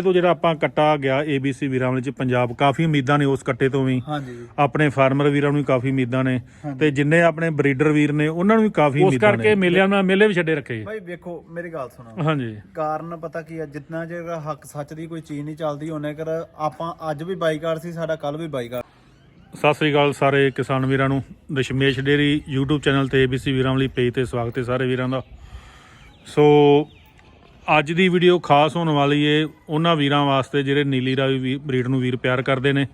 ਤੋਂ ਜਿਹੜਾ ਆਪਾਂ ਕੱਟਾ ਗਿਆ ABC ਵੀਰਾਂ ਵਾਲੇ ਚ ਪੰਜਾਬ ਕਾਫੀ ਉਮੀਦਾਂ ਨੇ ਉਸ ਕੱਟੇ ਤੋਂ ਵੀ। ਹਾਂਜੀ। ਆਪਣੇ ਫਾਰਮਰ ਵੀਰਾਂ ਨੂੰ ਵੀ ਕਾਫੀ ਉਮੀਦਾਂ ਨੇ। ਤੇ ਜਿੰਨੇ ਆਪਣੇ ਬਰੀਡਰ ਵੀਰ ਨੇ ਉਹਨਾਂ ਨੂੰ ਵੀ ਕਾਫੀ ਉਸ ਉਮੀਦਾਂ ਕਰਕੇ ਨੇ। ਮੇਲਿਆਂ ਨਾਲ ਮੇਲੇ ਵੀ ਛੱਡੇ ਰੱਖੇ। ਭਾਈ ਵੇਖੋ ਮੇਰੀ ਗੱਲ ਸੁਣੋ। ਹਾਂਜੀ। ਕਾਰਨ ਪਤਾ ਕੀ ਹੈ ਜਿੰਨਾ ਚਿਰ ਹੱਕ ਸੱਚ ਦੀ ਕੋਈ ਚੀਜ਼ ਨਹੀਂ ਚੱਲਦੀ ਉਹਨੇ ਕਰ ਆਪਾਂ ਅੱਜ ਵੀ ਬਾਈਕਾਟ ਸੀ ਸਾਡਾ ਕੱਲ ਵੀ ਬਾਈਕਾਟ। ਸਤਿ ਸ੍ਰੀ ਅਕਾਲ ਸਾਰੇ ਕਿਸਾਨ ਵੀਰਾਂ ਨੂੰ। ਦਸ਼ਮੇਸ਼ ਡੇਰੀ YouTube ਚੈਨਲ ਤੇ ABC ਵੀਰਾਂ ਲਈ ਪੇਜ ਤੇ ਸਵਾਗਤ ਹੈ ਸਾਰੇ ਵੀਰਾਂ ਦਾ। ਸੋ ਅੱਜ ਦੀ ਵੀਡੀਓ ਖਾਸ ਹੋਣ ਵਾਲੀ ਏ ਉਹਨਾਂ ਵੀਰਾਂ ਵਾਸਤੇ ਜਿਹੜੇ ਨੀਲੀ ਰਾਵੀ ਵੀ ਬਰੀਡ ਨੂੰ ਵੀਰ ਪਿਆਰ ਕਰਦੇ ਨੇ।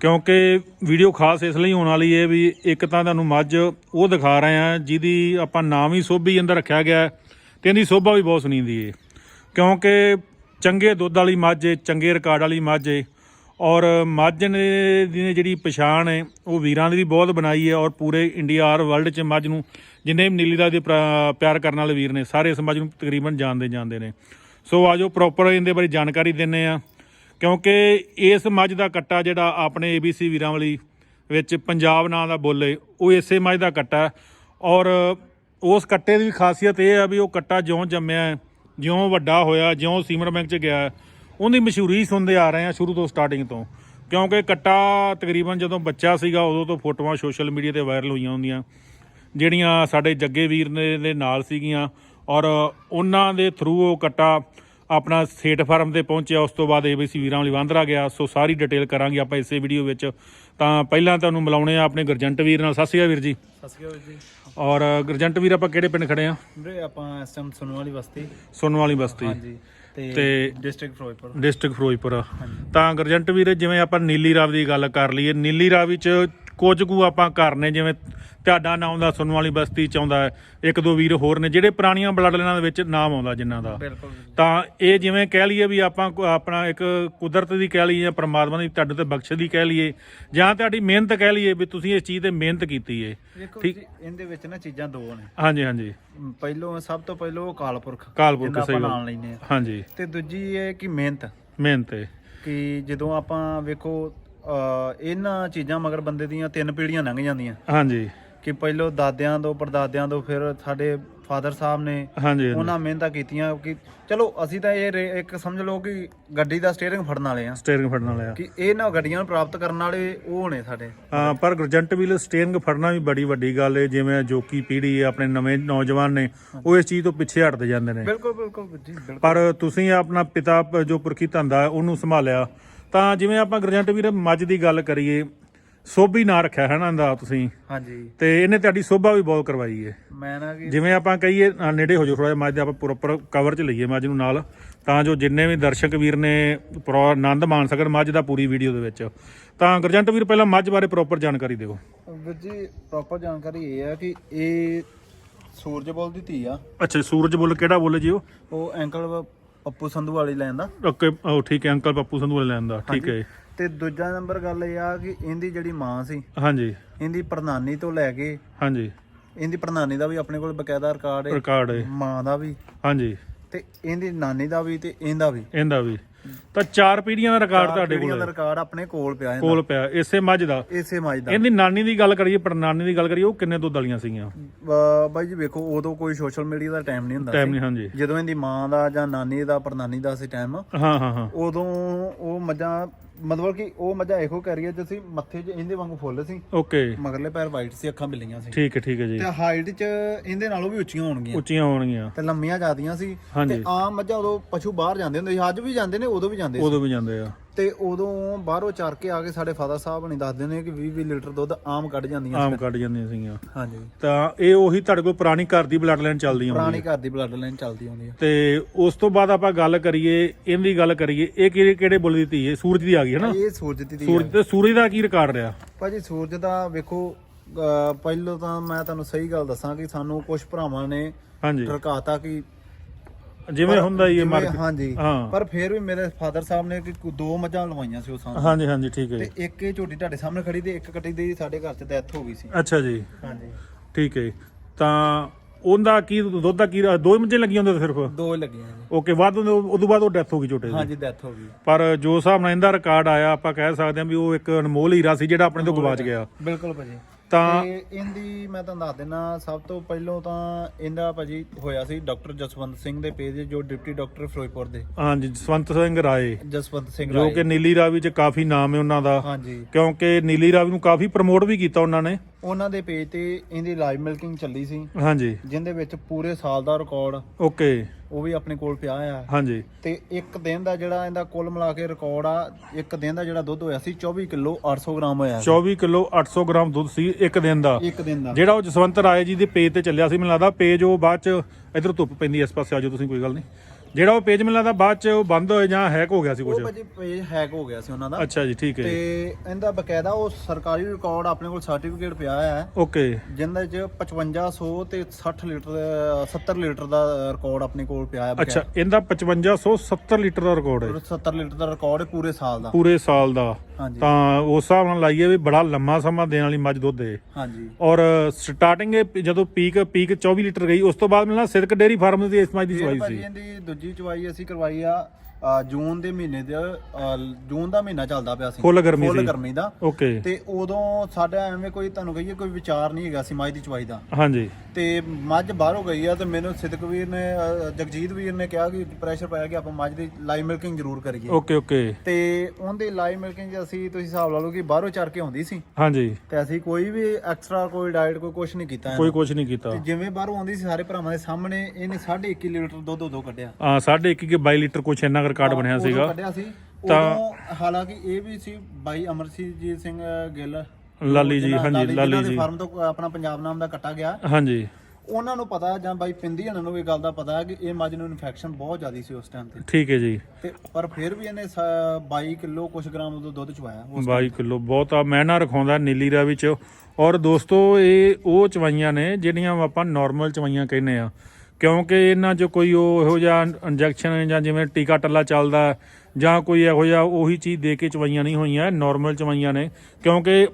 ਕਿਉਂਕਿ ਵੀਡੀਓ ਖਾਸ ਇਸ ਲਈ ਹੋਣ ਵਾਲੀ ਏ ਵੀ ਇੱਕ ਤਾਂ ਤੁਹਾਨੂੰ ਮੱਝ ਉਹ ਦਿਖਾ ਰਹੇ ਆ ਜਿਹਦੀ ਆਪਾਂ ਨਾਮ ਹੀ ਸੋਭੀ ਅੰਦਰ ਰੱਖਿਆ ਗਿਆ ਹੈ ਤੇ ਇਹਦੀ ਸੋਭਾ ਵੀ ਬਹੁਤ ਸੁਣੀਂਦੀ ਏ। ਕਿਉਂਕਿ ਚੰਗੇ ਦੁੱਧ ਵਾਲੀ ਮੱਝ ਏ, ਚੰਗੇ ਰਿਕਾਰਡ ਵਾਲੀ ਮੱਝ ਏ। ਔਰ ਮੱਝ ਨੇ ਦੀ ਜਿਹੜੀ ਪਛਾਣ ਹੈ, ਉਹ ਵੀਰਾਂ ਦੀ ਵੀ ਬਹੁਤ ਬਣਾਈ ਹੈ ਔਰ ਪੂਰੇ ਇੰਡੀਆ ਔਰ ਵਰਲਡ 'ਚ ਮੱਝ ਨੂੰ ਜਿੰਨੇ ਵੀ ਨੀਲੀ ਦਾ ਦੇ ਪਿਆਰ ਕਰਨ ਵਾਲੇ ਵੀਰ ਨੇ, ਸਾਰੇ ਇਸ ਮੱਝ ਨੂੰ ਤਕਰੀਬਨ ਜਾਣਦੇ ਜਾਂਦੇ ਨੇ। ਸੋ ਆਜੋ ਪ੍ਰੋਪਰ ਇਹਦੇ ਬਾਰੇ ਜਾਣਕਾਰੀ ਦਿੰਨੇ ਆ। ਕਿਉਂਕਿ ਇਸ ਮੱਝ ਦਾ ਕੱਟਾ ਜਿਹੜਾ ਆਪਣੇ ABC ਵੀਰਾਂ ਵਾਲੀ ਵਿੱਚ ਪੰਜਾਬ ਨਾਂ ਦਾ ਬੋਲੇ ਉਹ ਇਸੇ ਮੱਝ ਦਾ ਕੱਟਾ ਔਰ ਉਸ ਕੱਟੇ ਦੀ ਵੀ ਖਾਸੀਅਤ ਇਹ ਆ ਵੀ ਉਹ ਕੱਟਾ ਜਿਉਂ ਜੰਮਿਆ ਜਿਉਂ ਵੱਡਾ ਹੋਇਆ, ਜਿਉਂ ਸੀਮਰ ਬੈਂਕ 'ਚ ਗਿਆ ਉਹਦੀ ਮਸ਼ਹੂਰੀ ਸੁਣਦੇ ਆ ਰਹੇ ਆ ਸ਼ੁਰੂ ਤੋਂ ਸਟਾਰਟਿੰਗ ਤੋਂ। ਕਿਉਂਕਿ ਕੱਟਾ ਤਕਰੀਬਨ ਜਦੋਂ ਬੱਚਾ ਸੀਗਾ ਉਦੋਂ ਤੋਂ ਫੋਟੋਆਂ ਸੋਸ਼ਲ ਮੀਡੀਆ ਤੇ ਵਾਇਰਲ ਹੋਈਆਂ ਹੁੰਦੀਆਂ। ਜਿਹੜੀਆਂ ਸਾਡੇ ਜੱਗੇ ਵੀਰ ਨੇ ਦੇ ਨਾਲ ਸੀਗੀਆਂ ਔਰ ਉਹਨਾਂ ਦੇ ਥਰੂ ਉਹ ਕੱਟਾ ਆਪਣਾ ਸੇਟ ਫਾਰਮ ਤੇ ਪਹੁੰਚਿਆ। ਉਸ ਤੋਂ ਬਾਅਦ ਏਬੀਸੀ ਵੀਰਾਂ ਵਾਲੀ ਵਾਂਦਰਾ ਗਿਆ। ਸੋ ਸਾਰੀ ਡਿਟੇਲ ਕਰਾਂਗੇ ਆਪਾਂ ਇਸੇ ਵੀਡੀਓ ਵਿੱਚ। ਤਾਂ ਪਹਿਲਾਂ ਤੁਹਾਨੂੰ ਮਿਲਾਉਣੇ ਆ ਆਪਣੇ ਗਰਜੰਟ ਵੀਰ ਨਾਲ। ਸਤਿ ਸ਼੍ਰੀ ਅਕਾਲ ਵੀਰ ਜੀ। ਸਤਿ ਸ਼੍ਰੀ ਅਕਾਲ ਜੀ। ਔਰ ਗਰਜੰਟ ਵੀਰ ਆਪਾਂ ਕਿਹੜੇ ਪਿੰਡ ਖੜੇ ਆ? ਵੀਰੇ ਆਪਾਂ ਇਸ ਟਾਈਮ ਸੁਣਨ ਵਾਲੀ ਬਸਤੀ। ਸੁਣਨ ਵਾਲੀ ਬਸਤੀ। ਹਾਂਜੀ। ਤੇ ਡਿਸਟ੍ਰਿਕਟ ਫਿਰੋਜ਼ਪੁਰ। ਡਿਸਟ੍ਰਿਕਟ ਫਿਰੋਜ਼ਪੁਰ। ਤਾਂ ਗਰਜੰਟ ਵੀਰ ਜਿਵੇਂ ਆਪਾਂ ਨੀਲੀ ਰਾਵੀ ਦੀ ਗੱਲ ਕਰ ਲਈਏ ਨੀਲੀ ਰਾਵੀ ਚ ਕੁਝ ਕੁ ਆਪਾਂ ਕਰਨੇ ਜਿਵੇਂ ਤੁਹਾਡਾ ਨਾਮ ਦਾ ਸੁਣਨ ਵਾਲੀ ਬਸਤੀ ਚ ਆਉਂਦਾ ਹੈ ਇੱਕ ਦੋ ਵੀਰ ਹੋਰ ਨੇ ਜਿਹੜੇ ਪੁਰਾਣੀਆਂ ਬਲੱਡ ਲਾਈਨਾਂ ਦੇ ਵਿੱਚ ਨਾਮ ਆਉਂਦਾ ਜਿਨ੍ਹਾਂ ਦਾ। ਬਿਲਕੁਲ ਤਾਂ ਇਹ ਜਿਵੇਂ ਕਹਿ ਲਈਏ ਵੀ ਆਪਾਂ ਕੋ- ਆਪਣਾ ਇੱਕ ਕੁਦਰਤ ਦੀ ਕਹਿ ਲਈਏ ਜਾਂ ਪ੍ਰਮਾਤਮਾ ਦੀ ਤੁਹਾਡੇ ਤੇ ਬਖਸ਼ ਦੀ ਕਹਿ ਲਈਏ ਜਾਂ ਤੁਹਾਡੀ ਮਿਹਨਤ ਕਹਿ ਲਈਏ ਵੀ ਤੁਸੀਂ ਇਸ ਚੀਜ਼ ਤੇ ਮਿਹਨਤ ਕੀਤੀ ਏ। ਦੇਖੋ। ਜੀ ਇਹਦੇ ਵਿੱਚ ਨਾ ਚੀਜ਼ਾਂ ਦੋ ਨੇ। ਹਾਂਜੀ ਹਾਂਜੀ। ਮ, ਪਹਿਲੋਂ ਸਭ ਤੋਂ ਪਹਿਲੋਂ ਕਾਲਪੁਰਖ ਕਾਲਪੁਰਖ ਜਿਹਦਾ ਸਹੀ ਆਪਾਂ ਗੱਲ। ਆ ਹਾਂਜੀ। ਤੇ ਦੂਜੀ ਇਹ ਕਿ ਮਿਹਨਤ। ਮਿਹਨਤ ਏ। ਕਿ ਜਦੋਂ ਆਪਾਂ ਵੇਖੋ ਇਹਨਾਂ ਚੀਜ਼ਾਂ ਮਗਰ ਬੰਦੇ ਦੀਆਂ ਤਿੰਨ ਪੀੜ੍ਹੀਆਂ ਲੰਘ ਜਾਂਦੀਆਂ। ਹਾਂਜੀ। ਕਿ ਪਹਿਲੋਂ ਦਾਦਿਆਂ ਤੋਂ ਪੜਦਾਦਿਆਂ ਤੋਂ ਫਿਰ ਸਾਡੇ ਫਾਦਰ ਸਾਹਿਬ ਨੇ ਹਾਂਜੀ। ਉਹਨਾਂ ਮਿਹਨਤਾਂ ਕੀਤੀਆਂ ਕਿ ਚਲੋ ਅਸੀਂ ਤਾਂ ਇਹ ਰੇ- ਇੱਕ ਸਮਝ ਲਓ ਕਿ ਗੱਡੀ ਦਾ ਸਟੀਅਰਿੰਗ ਫੜਨ ਵਾਲੇ ਆ। ਸਟੀਅਰਿੰਗ ਫੜਨ ਵਾਲਿਆ ਕਿ ਇਹਨਾਂ ਗੱਡੀਆਂ ਨੂੰ ਪ੍ਰਾਪਤ ਕਰਨ ਵਾਲੇ ਉਹ ਨੇ ਸਾਡੇ। ਹਾਂ ਪਰ ਗਰਜੰਟ ਵੀਲ ਸਟੀਅਰਿੰਗ ਫੜਨਾ ਵੀ ਬੜੀ ਵੱਡੀ ਗੱਲ ਏ ਜਿਵੇਂ ਜੋਕੀ ਪੀੜ੍ਹੀ ਹੈ ਆਪਣੇ ਨਵੇਂ ਨੌਜਵਾਨ ਨੇ ਉਹ ਇਸ ਚੀਜ਼ ਤੋਂ ਪਿੱਛੇ ਹਟਦੇ ਜਾਂਦੇ ਨੇ। ਬਿਲਕੁਲ ਬਿਲਕੁਲ ਜੀ ਬਿਲਕੁਲ। ਪਰ ਤੁਸੀਂ ਆਪਣਾ ਪਿਤਾ ਪ- ਜੋ ਪੁਰਖੀ ਧੰਦਾ ਹੈ, ਉਹਨੂੰ ਸੰਭਾਲਿਆ। ਤਾਂ ਜਿਵੇਂ ਆਪਾਂ ਗਰਜੰਟ ਵੀਰ ਮੱਝ ਦੀ ਗੱਲ ਕਰੀਏ ਸੋਭੀ ਨਾਂ ਰੱਖਿਆ ਹੈ ਨਾ ਦਾ ਤੁਸੀਂ। ਹਾਂਜੀ। ਤੇ ਇਹਨੇ ਤੁਹਾਡੀ ਸੋਭਾ ਵੀ ਬਹੁਤ ਕਰਵਾਈ ਏ ਮੈਂ ਨਾ ਕਿ ਜਿਵੇਂ ਆਪਾਂ ਕਹੀਏ ਅ, ਨੇੜੇ ਹੋ ਜਾਓ ਥੋੜਾ ਜਿਹਾ ਮੱਝ ਦੇ ਆਪਾਂ ਪ੍ਰੋਪਰ ਕਵਰ 'ਚ ਲਈਏ ਮੱਝ ਨੂੰ ਨਾਲ। ਤਾਂ ਜੋ ਜਿੰਨੇ ਵੀ ਦਰਸ਼ਕ ਵੀਰ ਨੇ ਪ੍ਰੋ ਆਨੰਦ ਮਾਣ ਸਕਣ ਮੱਝ ਦਾ ਪੂਰੀ ਵੀਡੀਓ ਦੇ ਵਿੱਚ। ਤਾਂ ਗਰਜੰਟ ਵੀਰ ਪਹਿਲਾਂ ਮੱਝ ਬਾਰੇ ਪ੍ਰੋਪਰ ਜਾਣਕਾਰੀ ਦਿਓ। ਵੀਰ ਜੀ ਪ੍ਰੋਪਰ ਜਾਣਕਾਰੀ ਇਹ ਹੈ ਕਿ ਇਹ ਸੂਰਜ ਬੋਲ ਦੀ ਧੀ ਆ। ਅੱਛਾ ਸੂਰਜ ਬੁੱਲ ਕਿਹੜਾ ਬੋਲੇ ਜੀ ਉਹ? ਉਹ ਅੰਕਲ ਪੱਪੂ ਸੰਧੂ ਵਾਲੀ ਲੈਣ ਦਾ। ਓਕੇ ਉਹ ਠੀਕ ਹੈ ਅੰਕਲ ਪੱਪੂ ਸੰਧੂ ਵਾਲੇ ਲੈਣ ਦਾ ਠੀਕ ਹੈ ਤੇ ਦੂਜਾ ਨੰਬਰ ਗੱਲ ਇਹ ਆ ਕਿ ਇਹਦੀ ਜਿਹੜੀ ਮਾਂ ਸੀ ਹਾਂਜੀ। ਇਹਦੀ ਪ੍ਰਧਾਨੀ ਤੋਂ ਲੈ ਕੇ ਹਾਂਜੀ। ਇਹਦੀ ਪ੍ਰਧਾਨੀ ਦਾ ਵੀ ਆਪਣੇ ਕੋਲ ਬਕਾਇਦਾ ਰਿਕਾਰਡ ਹੈ ਰਿਕਾਰਡ ਹੈ। ਮਾਂ ਦਾ ਵੀ। ਹਾਂਜੀ। ਤੇ ਇਹਦੀ ਨਾਨੀ ਦਾ ਵੀ ਤੇ ਇਹਦਾ ਵੀ। ਇਹਦਾ ਵੀ। ਤਾਂ ਚਾਰ ਪੀੜ੍ਹੀਆਂ ਦਾ ਰਿਕਾਰਡ ਚਾਰ ਤੁਹਾਡੇ ਕੋਲ। ਰਿਕਾਰਡ ਆਪਣੇ ਕੋਲ ਪਿਆ ਇਹਦਾ। ਕੋਲ ਪਿਆ ਇਸੇ ਮੱਝ ਦਾ। ਇਸੇ ਮਾਜ ਦਾ। ਇਹਦੀ ਨਾਨੀ ਦੀ ਗੱਲ ਕਰੀਏ ਪੜਨਾਨੀ ਦੀ ਗੱਲ ਕਰੀਏ ਉਹ ਕਿੰਨੇ ਦੁੱਧ ਵਾਲੀਆਂ ਸੀਗੀਆਂ? ਬਾਈ ਜੀ ਵੇਖੋ ਉਦੋਂ ਕੋਈ ਸੋਸ਼ਲ ਮੀਡੀਆ ਦਾ ਟਾਈਮ ਨਹੀਂ ਹੁੰਦਾ ਟਾਈਮ ਨਹੀਂ ਹਾਂਜੀ। ਜਦੋਂ ਇਹਦੀ ਮਾਂ ਦਾ ਜਾਂ ਨਾਨੀ ਦਾ ਪ੍ਰਧਾਨੀ ਦਾ ਸੀ ਟਾਈਮ ਹਾਂ ਹਾਂ ਹਾਂ। ਉਦੋਂ ਉਹ ਮੱਝਾਂ ਮਤਲਬ ਕਿ ਉਹ ਮੱਝਾਂ ਇਹੋ ਕਹਿ ਰਹੀ ਸੀ ਮੱਥੇ 'ਚ ਇਹਦੇ ਵਾਂਗੂ ਫੁੱਲ ਸੀ। ਓਕੇ। ਮਗਰਲੇ ਪੈਰ ਵਾਈਟ ਸੀ ਅੱਖਾਂ ਬਿੱਲੀਆਂ ਸੀ। ਠੀਕ ਹੈ ਠੀਕ ਹੈ ਜੀ। ਤੇ ਹਾਈਟ 'ਚ ਇਹਦੇ ਨਾਲੋਂ ਵੀ ਉੱਚੀਆਂ ਹੋਣਗੀਆਂ। ਉੱਚੀਆਂ ਹੋਣਗੀਆਂ। ਤੇ ਲੰਮੀਆਂ ਜਾਂਦੀਆਂ ਸੀ। ਤੇ ਆਮ ਮੱਝਾਂ ਉਦੋਂ ਪਸ਼ੂ ਬਾਹਰ ਜਾਂਦੇ ਹੁੰਦੇ ਸੀ ਅੱਜ ਵੀ ਜਾਂਦੇ ਨੇ ਉਦੋਂ ਵੀ ਜਾਂਦੇ ਸੀ। ਉਦੋਂ ਵੀ ਜਾਂਦੇ ਆ। ਤੇ ਉਦੋਂ ਬਾਹਰੋਂ ਚਰ ਕੇ ਆ ਕੇ ਸਾਡੇ ਫਾਦਰ ਸਾਹਿਬ ਨੇ ਦੱਸਦੇ ਨੇ ਕਿ 20 20 ਲੀਟਰ ਦੁੱਧ ਆਮ ਕੱਢ ਜਾਂਦੀਆਂ ਆਮ ਕੱਢ ਜਾਂਦੀਆਂ ਸੀਗੀਆਂ। ਹਾਂਜੀ। ਤਾਂ ਇਹ ਉਹੀ ਤੁਹਾਡੇ ਕੋਲ ਪੁਰਾਣੀ ਘਰ ਦੀ ਬਲੱਡ ਲਾਈਨ ਚੱਲਦੀ ਆਉਂਦੀ ਪੁਰਾਣੀ ਘਰ ਦੀ ਬਲੱਡ ਲਾਈਨ ਚੱਲਦੀ ਆਉਂਦੀ ਹੈ ਤੇ ਉਸ ਤੋਂ ਬਾਅਦ ਆਪਾਂ ਗੱਲ ਕਰੀਏ ਇਹਦੀ ਗੱਲ ਕਰੀਏ ਇਹ ਕਿਹੜੇ ਕਿਹੜੇ ਬੁੱਲ ਦੀ ਧੀ ਹੈ? ਸੂਰਜ ਦੀ ਆ ਗਈ ਹੈ ਨਾ? ਇਹ ਸੂਰਜ ਦੀ ਧੀ ਸੂਰਜ ਤੇ ਸੂਰਜ ਦਾ ਕੀ ਰਿਕਾਰਡ ਰਿਹਾ? ਭਾਜੀ ਸੂਰਜ ਦਾ ਵੇਖੋ ਪਹਿਲੋਂ ਤਾਂ ਮੈਂ ਤੁਹਾਨੂੰ ਸਹੀ ਗੱਲ ਦੱਸਾਂ ਕਿ ਸਾਨੂੰ ਕੁਝ ਭਰਾਵਾਂ ਨੇ ਹਾਂਜੀ। ਟਰਕਾਤਾ ਕਿ ਜਿਵੇਂ ਹੁੰਦਾ ਹੀ ਇਹ ਜਿਵੇਂ- ਮਰ ਹਾਂਜੀ। ਹਾਂ। ਪਰ ਫਿਰ ਵੀ ਮੇਰੇ ਫਾਦਰ ਸਾਹਿਬ ਨੇ ਕਿ ਕੋ- ਦੋ ਮੱਝਾਂ ਲਵਾਈਆਂ ਸੀ ਉਸ ਸਾਲ ਹਾਂਜੀ ਹਾਂਜੀ ਠੀਕ ਹੈ ਤੇ ਜੀ ਇੱਕ ਇਹ ਝੋਟੀ ਤੁਹਾਡੇ ਸਾਹਮਣੇ ਖੜੀ ਤੇ ਇੱਕ ਕੱਟੀ ਦੀ ਸਾਡੇ ਘਰ 'ਚ ਡੈਥ ਹੋ ਗਈ ਸੀ। ਅੱਛਾ ਜੀ। ਹਾਂਜੀ। ਠੀਕ ਹੈ ਤਾਂ ਉਹਦਾ ਕੀ ਦੁੱਧ ਦਾ ਕੀ ਦੋ ਹੀ ਮੱਝਾਂ ਲੱਗੀਆਂ ਹੁੰਦੇ ਸਿਰਫ? ਦੋ ਹੀ ਲੱਗੀਆਂ ਜੀ। ਓਕੇ ਬਾਅਦ ਉਹਦੇ- ਉਦੋਂ ਬਾਅਦ ਉਹ ਡੈਥ ਹੋ ਗਈ ਛੋਟੇ ਦੀ। ਹਾਂਜੀ ਡੈਥ ਹੋ ਗਈ। ਪਰ ਜੋ ਹਿਸਾਬ ਨਾਲ ਇਹਦਾ ਰਿਕਾਰਡ ਆਇਆ ਆਪਾਂ ਕਹਿ ਸਕਦੇ ਹਾਂ ਵੀ ਉਹ ਇੱਕ ਅਨਮੋਲ ਹੀਰਾ ਸੀ ਜਿਹੜਾ ਆਪਣੇ ਤੋਂ ਗਵਾਚ ਗਿਆ। ਬਿਲਕੁਲ ਭਾਜੀ। ਤਾਂ ਤੇ ਇਹਦੀ ਮੈਂ ਤੁਹਾਨੂੰ ਦੱਸ ਦਿੰਦਾ ਸਭ ਤੋਂ ਪਹਿਲਾਂ ਤਾਂ ਇਹਦਾ ਭਾਜੀ ਹੋਇਆ ਸੀ ਡਾਕਟਰ ਜਸਵੰਤ ਸਿੰਘ ਦੇ ਪੇਜ ਜੋ ਡਿਪਟੀ ਡਾਕਟਰ ਫਿਰੋਜ਼ਪੁਰ ਦੇ। ਹਾਂਜੀ ਜਸਵੰਤ ਸਿੰਘ ਰਾਏ। ਜਸਵੰਤ ਸਿੰਘ ਜੋ ਰਾਏ। ਕਿ ਨੀਲੀ ਰਾਵੀ 'ਚ ਕਾਫੀ ਨਾਮ ਹੈ ਉਹਨਾਂ ਦਾ। ਹਾਂਜੀ। ਕਿਉਂਕਿ ਨੀਲੀ ਰਾਵੀ ਨੂੰ ਕਾਫੀ ਪ੍ਰਮੋਟ ਵੀ ਕੀਤਾ ਉਹਨਾਂ ਨੇ। ਉਹਨਾਂ ਦੇ ਪੇਜ ਤੇ ਇਹਦੀ ਲਾਈਵ ਮਿਲਕਿੰਗ ਚੱਲੀ ਸੀ। ਹਾਂਜੀ। ਜਿੰਦੇ ਵਿੱਚ ਪੂਰੇ ਸਾਲ ਦਾ ਰਿਕਾਰਡ ਓਕੇ ਉਹ ਵੀ ਆਪਣੇ ਕੋਲ ਪਿਆ ਆ। ਹਾਂਜੀ। ਤੇ ਇੱਕ ਦਿਨ ਦਾ ਜਿਹੜਾ ਇਹਦਾ ਕੁੱਲ ਮਿਲਾ ਕੇ ਰਿਕਾਰਡ ਆ ਇੱਕ ਦਿਨ ਦਾ ਜਿਹੜਾ ਦੁੱਧ ਹੋਇਆ ਸੀ 24 ਕਿਲੋ 800 ਗ੍ਰਾਮ ਹੋਇਆ ਸੀ। 24 ਕਿਲੋ 800 ਗ੍ਰਾਮ ਦੁੱਧ ਸੀ ਇੱਕ ਦਿਨ ਦਾ। ਇੱਕ ਦਿਨ ਦਾ। ਜਿਹੜਾ ਉਹ ਜਸਵੰਤ ਰਾਏ ਜੀ ਦੇ ਪੇਜ ਤੇ ਚੱਲਿਆ ਸੀ ਮੈਨੂੰ ਲੱਗਦਾ ਪੇਜ ਉਹ ਬਾਅਦ ਚ ਇਧਰ ਧੁੱਪ ਪੈਂਦੀ ਇਸ ਪਾਸੇ ਆਜੋ ਤੁਸੀਂ ਕੋਈ ਗੱਲ ਨਹੀਂ। ਜਿਹੜਾ ਉਹ ਪੇਜ ਮੈਨੂੰ ਲੱਗਦਾ ਬਾਅਦ ਚ ਉਹ ਬੰਦ ਹੋਏ ਜਾਂ ਹੈਕ ਹੋ ਗਿਆ ਸੀ ਉਹ ਕੁਝ ਭਾਜੀ ਪੇਜ ਹੈਕ ਹੋ ਗਿਆ ਸੀ ਉਹਨਾਂ ਦਾ। ਅੱਛਾ ਜੀ ਠੀਕ ਹੈ ਤੇ ਜੀ। ਇਹਦਾ ਬਕਾਇਦਾ ਉਹ ਸਰਕਾਰੀ ਰਿਕਾਰਡ ਆਪਣੇ ਕੋਲ ਸਰਟੀਫਿਕੇਟ ਪਿਆ ਹੈ। ਓਕੇ। ਜਿੰਦੇ ਚ 5500 ਤੇ 60 ਲੀਟਰ 70 ਲੀਟਰ ਦਾ ਰਿਕਾਰਡ ਆਪਣੇ ਕੋਲ ਪਿਆ ਹੈ ਅੱਛਾ ਇਹਦਾ 5570 ਲੀਟਰ ਦਾ ਰਿਕਾਰਡ ਹੈ। 70 ਲੀਟਰ ਦਾ ਰਿਕਾਰਡ ਹੈ ਪੂਰੇ ਸਾਲ ਦਾ। ਪੂਰੇ ਸਾਲ ਦਾ। ਤਾਂ ਉਸ ਹਿਸਾਬ ਨਾਲ ਲਾਈਏ ਵੀ ਬੜਾ ਲੰਮਾ ਸਮਾਂ ਦੇਣ ਵਾਲੀ ਮੱਝ ਦੁੱਧ ਹੈ ਹਾਂਜੀ। ਔਰ ਸਟਾਰਟਿੰਗ ਜਦੋਂ ਪੀਕ ਪੀਕ 24 ਲੀਟਰ ਗਈ ਉਸ ਤੋਂ ਬਾਅਦ ਮਿਲਣਾ ਸਿਰਕ ਡੇਰੀ ਫਾਰਮ ਦੀ ਇਸ ਮੱਝ ਦੀ ਚਵਾਈ ਸੀ। ਇਹਦੀ ਦੂਜੀ ਚਵਾਈ ਅਸੀਂ ਕਰਵਾਈ ਆ ਜੂਨ ਦੇ ਮਹੀਨੇ ਦੇ ਜੂਨ ਦਾ ਮਹੀਨਾ ਚੱਲਦਾ ਪਿਆ ਸੀ। ਫੁੱਲ ਗਰਮੀ ਫੁੱਲ ਸੀ। ਗਰਮੀ ਦਾ। ਓਕੇ ਤੇ ਉਦੋਂ ਸਾਡਾ ਐਵੇਂ ਕੋਈ ਤੁਹਾਨੂੰ ਕਹੀਏ ਕੋਈ ਵਿਚਾਰ ਨਹੀਂ ਹੈਗਾ ਸੀ ਮੱਝ ਦੀ ਚਵਾਈ ਦਾ। ਹਾਂਜੀ। ਤੇ ਮੱਝ ਬਾਹਰੋਂ ਗਈ ਆ ਤੇ ਮੈਨੂੰ ਸਿਦਕ ਵੀਰ ਨੇ ਅ, ਜਗਜੀਤ ਵੀਰ ਨੇ ਕਿਹਾ ਕਿ ਪ੍ਰੈਸ਼ਰ ਪਾਇਆ ਕਿ ਆਪਾਂ ਮੱਝ ਦੀ ਲਾਈਵ ਮਿਲਕਿੰਗ ਜ਼ਰੂਰ ਕਰੀਏ। ਓਕੇ ਓਕੇ ਤੇ ਉਹਦੀ ਲਾਈਵ ਮਿਲਕਿੰਗ ਅਸੀਂ ਤੁਸੀਂ ਹਿਸਾਬ ਲਾ ਲਓ ਕਿ ਬਾਹਰੋਂ ਚਰ ਕੇ ਆਉਂਦੀ ਸੀ। ਹਾਂਜੀ। ਤੇ ਅਸੀਂ ਕੋਈ ਵੀ ਐਕਸਟਰਾ ਕੋਈ ਡਾਈਟ ਕੋਈ ਕੁਝ ਨਹੀਂ ਕੀਤਾ ਕੋਈ। ਕੁਝ ਨਹੀਂ ਕੀਤਾ। ਤੇ ਜਿਵੇਂ ਬਾਹਰੋਂ ਆਉਂਦੀ ਸੀ ਸਾਰੇ ਭਰਾਵਾਂ ਦੇ ਸਾਹਮਣੇ ਇਹਨੇ 1.5 ਲੀਟਰ ਦੁੱਧ ਉਦੋਂ ਕੱਢਿਆ। ਆ ਸਾਢੇ ਇੱਕ ਕਿ 22 ਲੀਟਰ ਕੁਛ ਇੰਨਾ ਕੁ ਰਿਕਾਰਡ ਬਣਿਆ ਉਦੋਂ ਸੀਗਾ। ਕੱਢਿਆ ਸੀ। ਤਾਂ- ਉਦੋਂ ਹਾਲਾਂਕਿ ਇਹ ਵੀ ਸੀ ਬਾਈ ਅਮਰਜੀਤ ਸਿੰਘ ਗਿੱਲ। ਲਾਲੀ ਜੀ, ਹਾਂਜੀ, ਲਾਲੀ ਜੀ। ਫਾਰਮ ਤੋਂ ਆਪਣਾ ਪੰਜਾਬ ਨਾਮ ਦਾ ਕੱਟਾ ਗਿਆ। ਹਾਂਜੀ। ਉਹਨਾਂ ਨੂੰ ਪਤਾ ਜਾਂ ਬਾਈ ਪਿੰਦੀ ਹਣ ਨੂੰ ਇਹ ਗੱਲ ਦਾ ਪਤਾ ਹੈ ਕਿ ਇਹ ਮੱਝ ਨੂੰ ਇਨਫੈਕਸ਼ਨ ਬਹੁਤ ਜ਼ਿਆਦੀ ਸੀ ਉਸ ਟਾਈਮ ਤੇ। ਠੀਕ ਹੈ ਜੀ। ਤੇ ਪਰ ਫਿਰ ਵੀ ਇਹਨੇ ਸ- 22 ਕਿਲੋ ਕੁਛ ਗ੍ਰਾਮ ਉਦੋਂ ਦੁੱਧ ਚਵਾਇਆ ਉਸ 22 ਕਿਲੋ ਬਹੁਤ ਆ ਮਹਿਨਾ ਰਖਾਉਂਦਾ ਨੀਲੀ ਰਾ ਵਿੱਚ ਔਰ ਦੋਸਤੋ ਇਹ ਉਹ ਚਵਾਈਆਂ ਨੇ ਜਿਹੜੀਆਂ ਆਪਾਂ ਨਾਰਮਲ ਚਵਾਈਆਂ ਕਹਿੰਦੇ ਆ। ਕਿਉਂਕਿ ਇਹਨਾਂ 'ਚ ਕੋਈ ਉਹ ਇਹੋ ਜਿਹਾ ਇੰਜੈਕਸ਼ਨ ਜਾਂ ਜਿਵੇਂ ਟੀਕਾ ਟੱਲਾ ਚੱਲਦਾ ਜਾਂ ਕੋਈ ਇਹੋ ਜਿਹਾ ਉਹੀ ਚੀਜ਼ ਦੇ ਕੇ ਚਵਾਈਆਂ ਨਹੀਂ ਹੋਈਆਂ ਨਾਰਮਲ ਚਵਾਈਆਂ ਨੇ। ਕਿਉਂਕਿ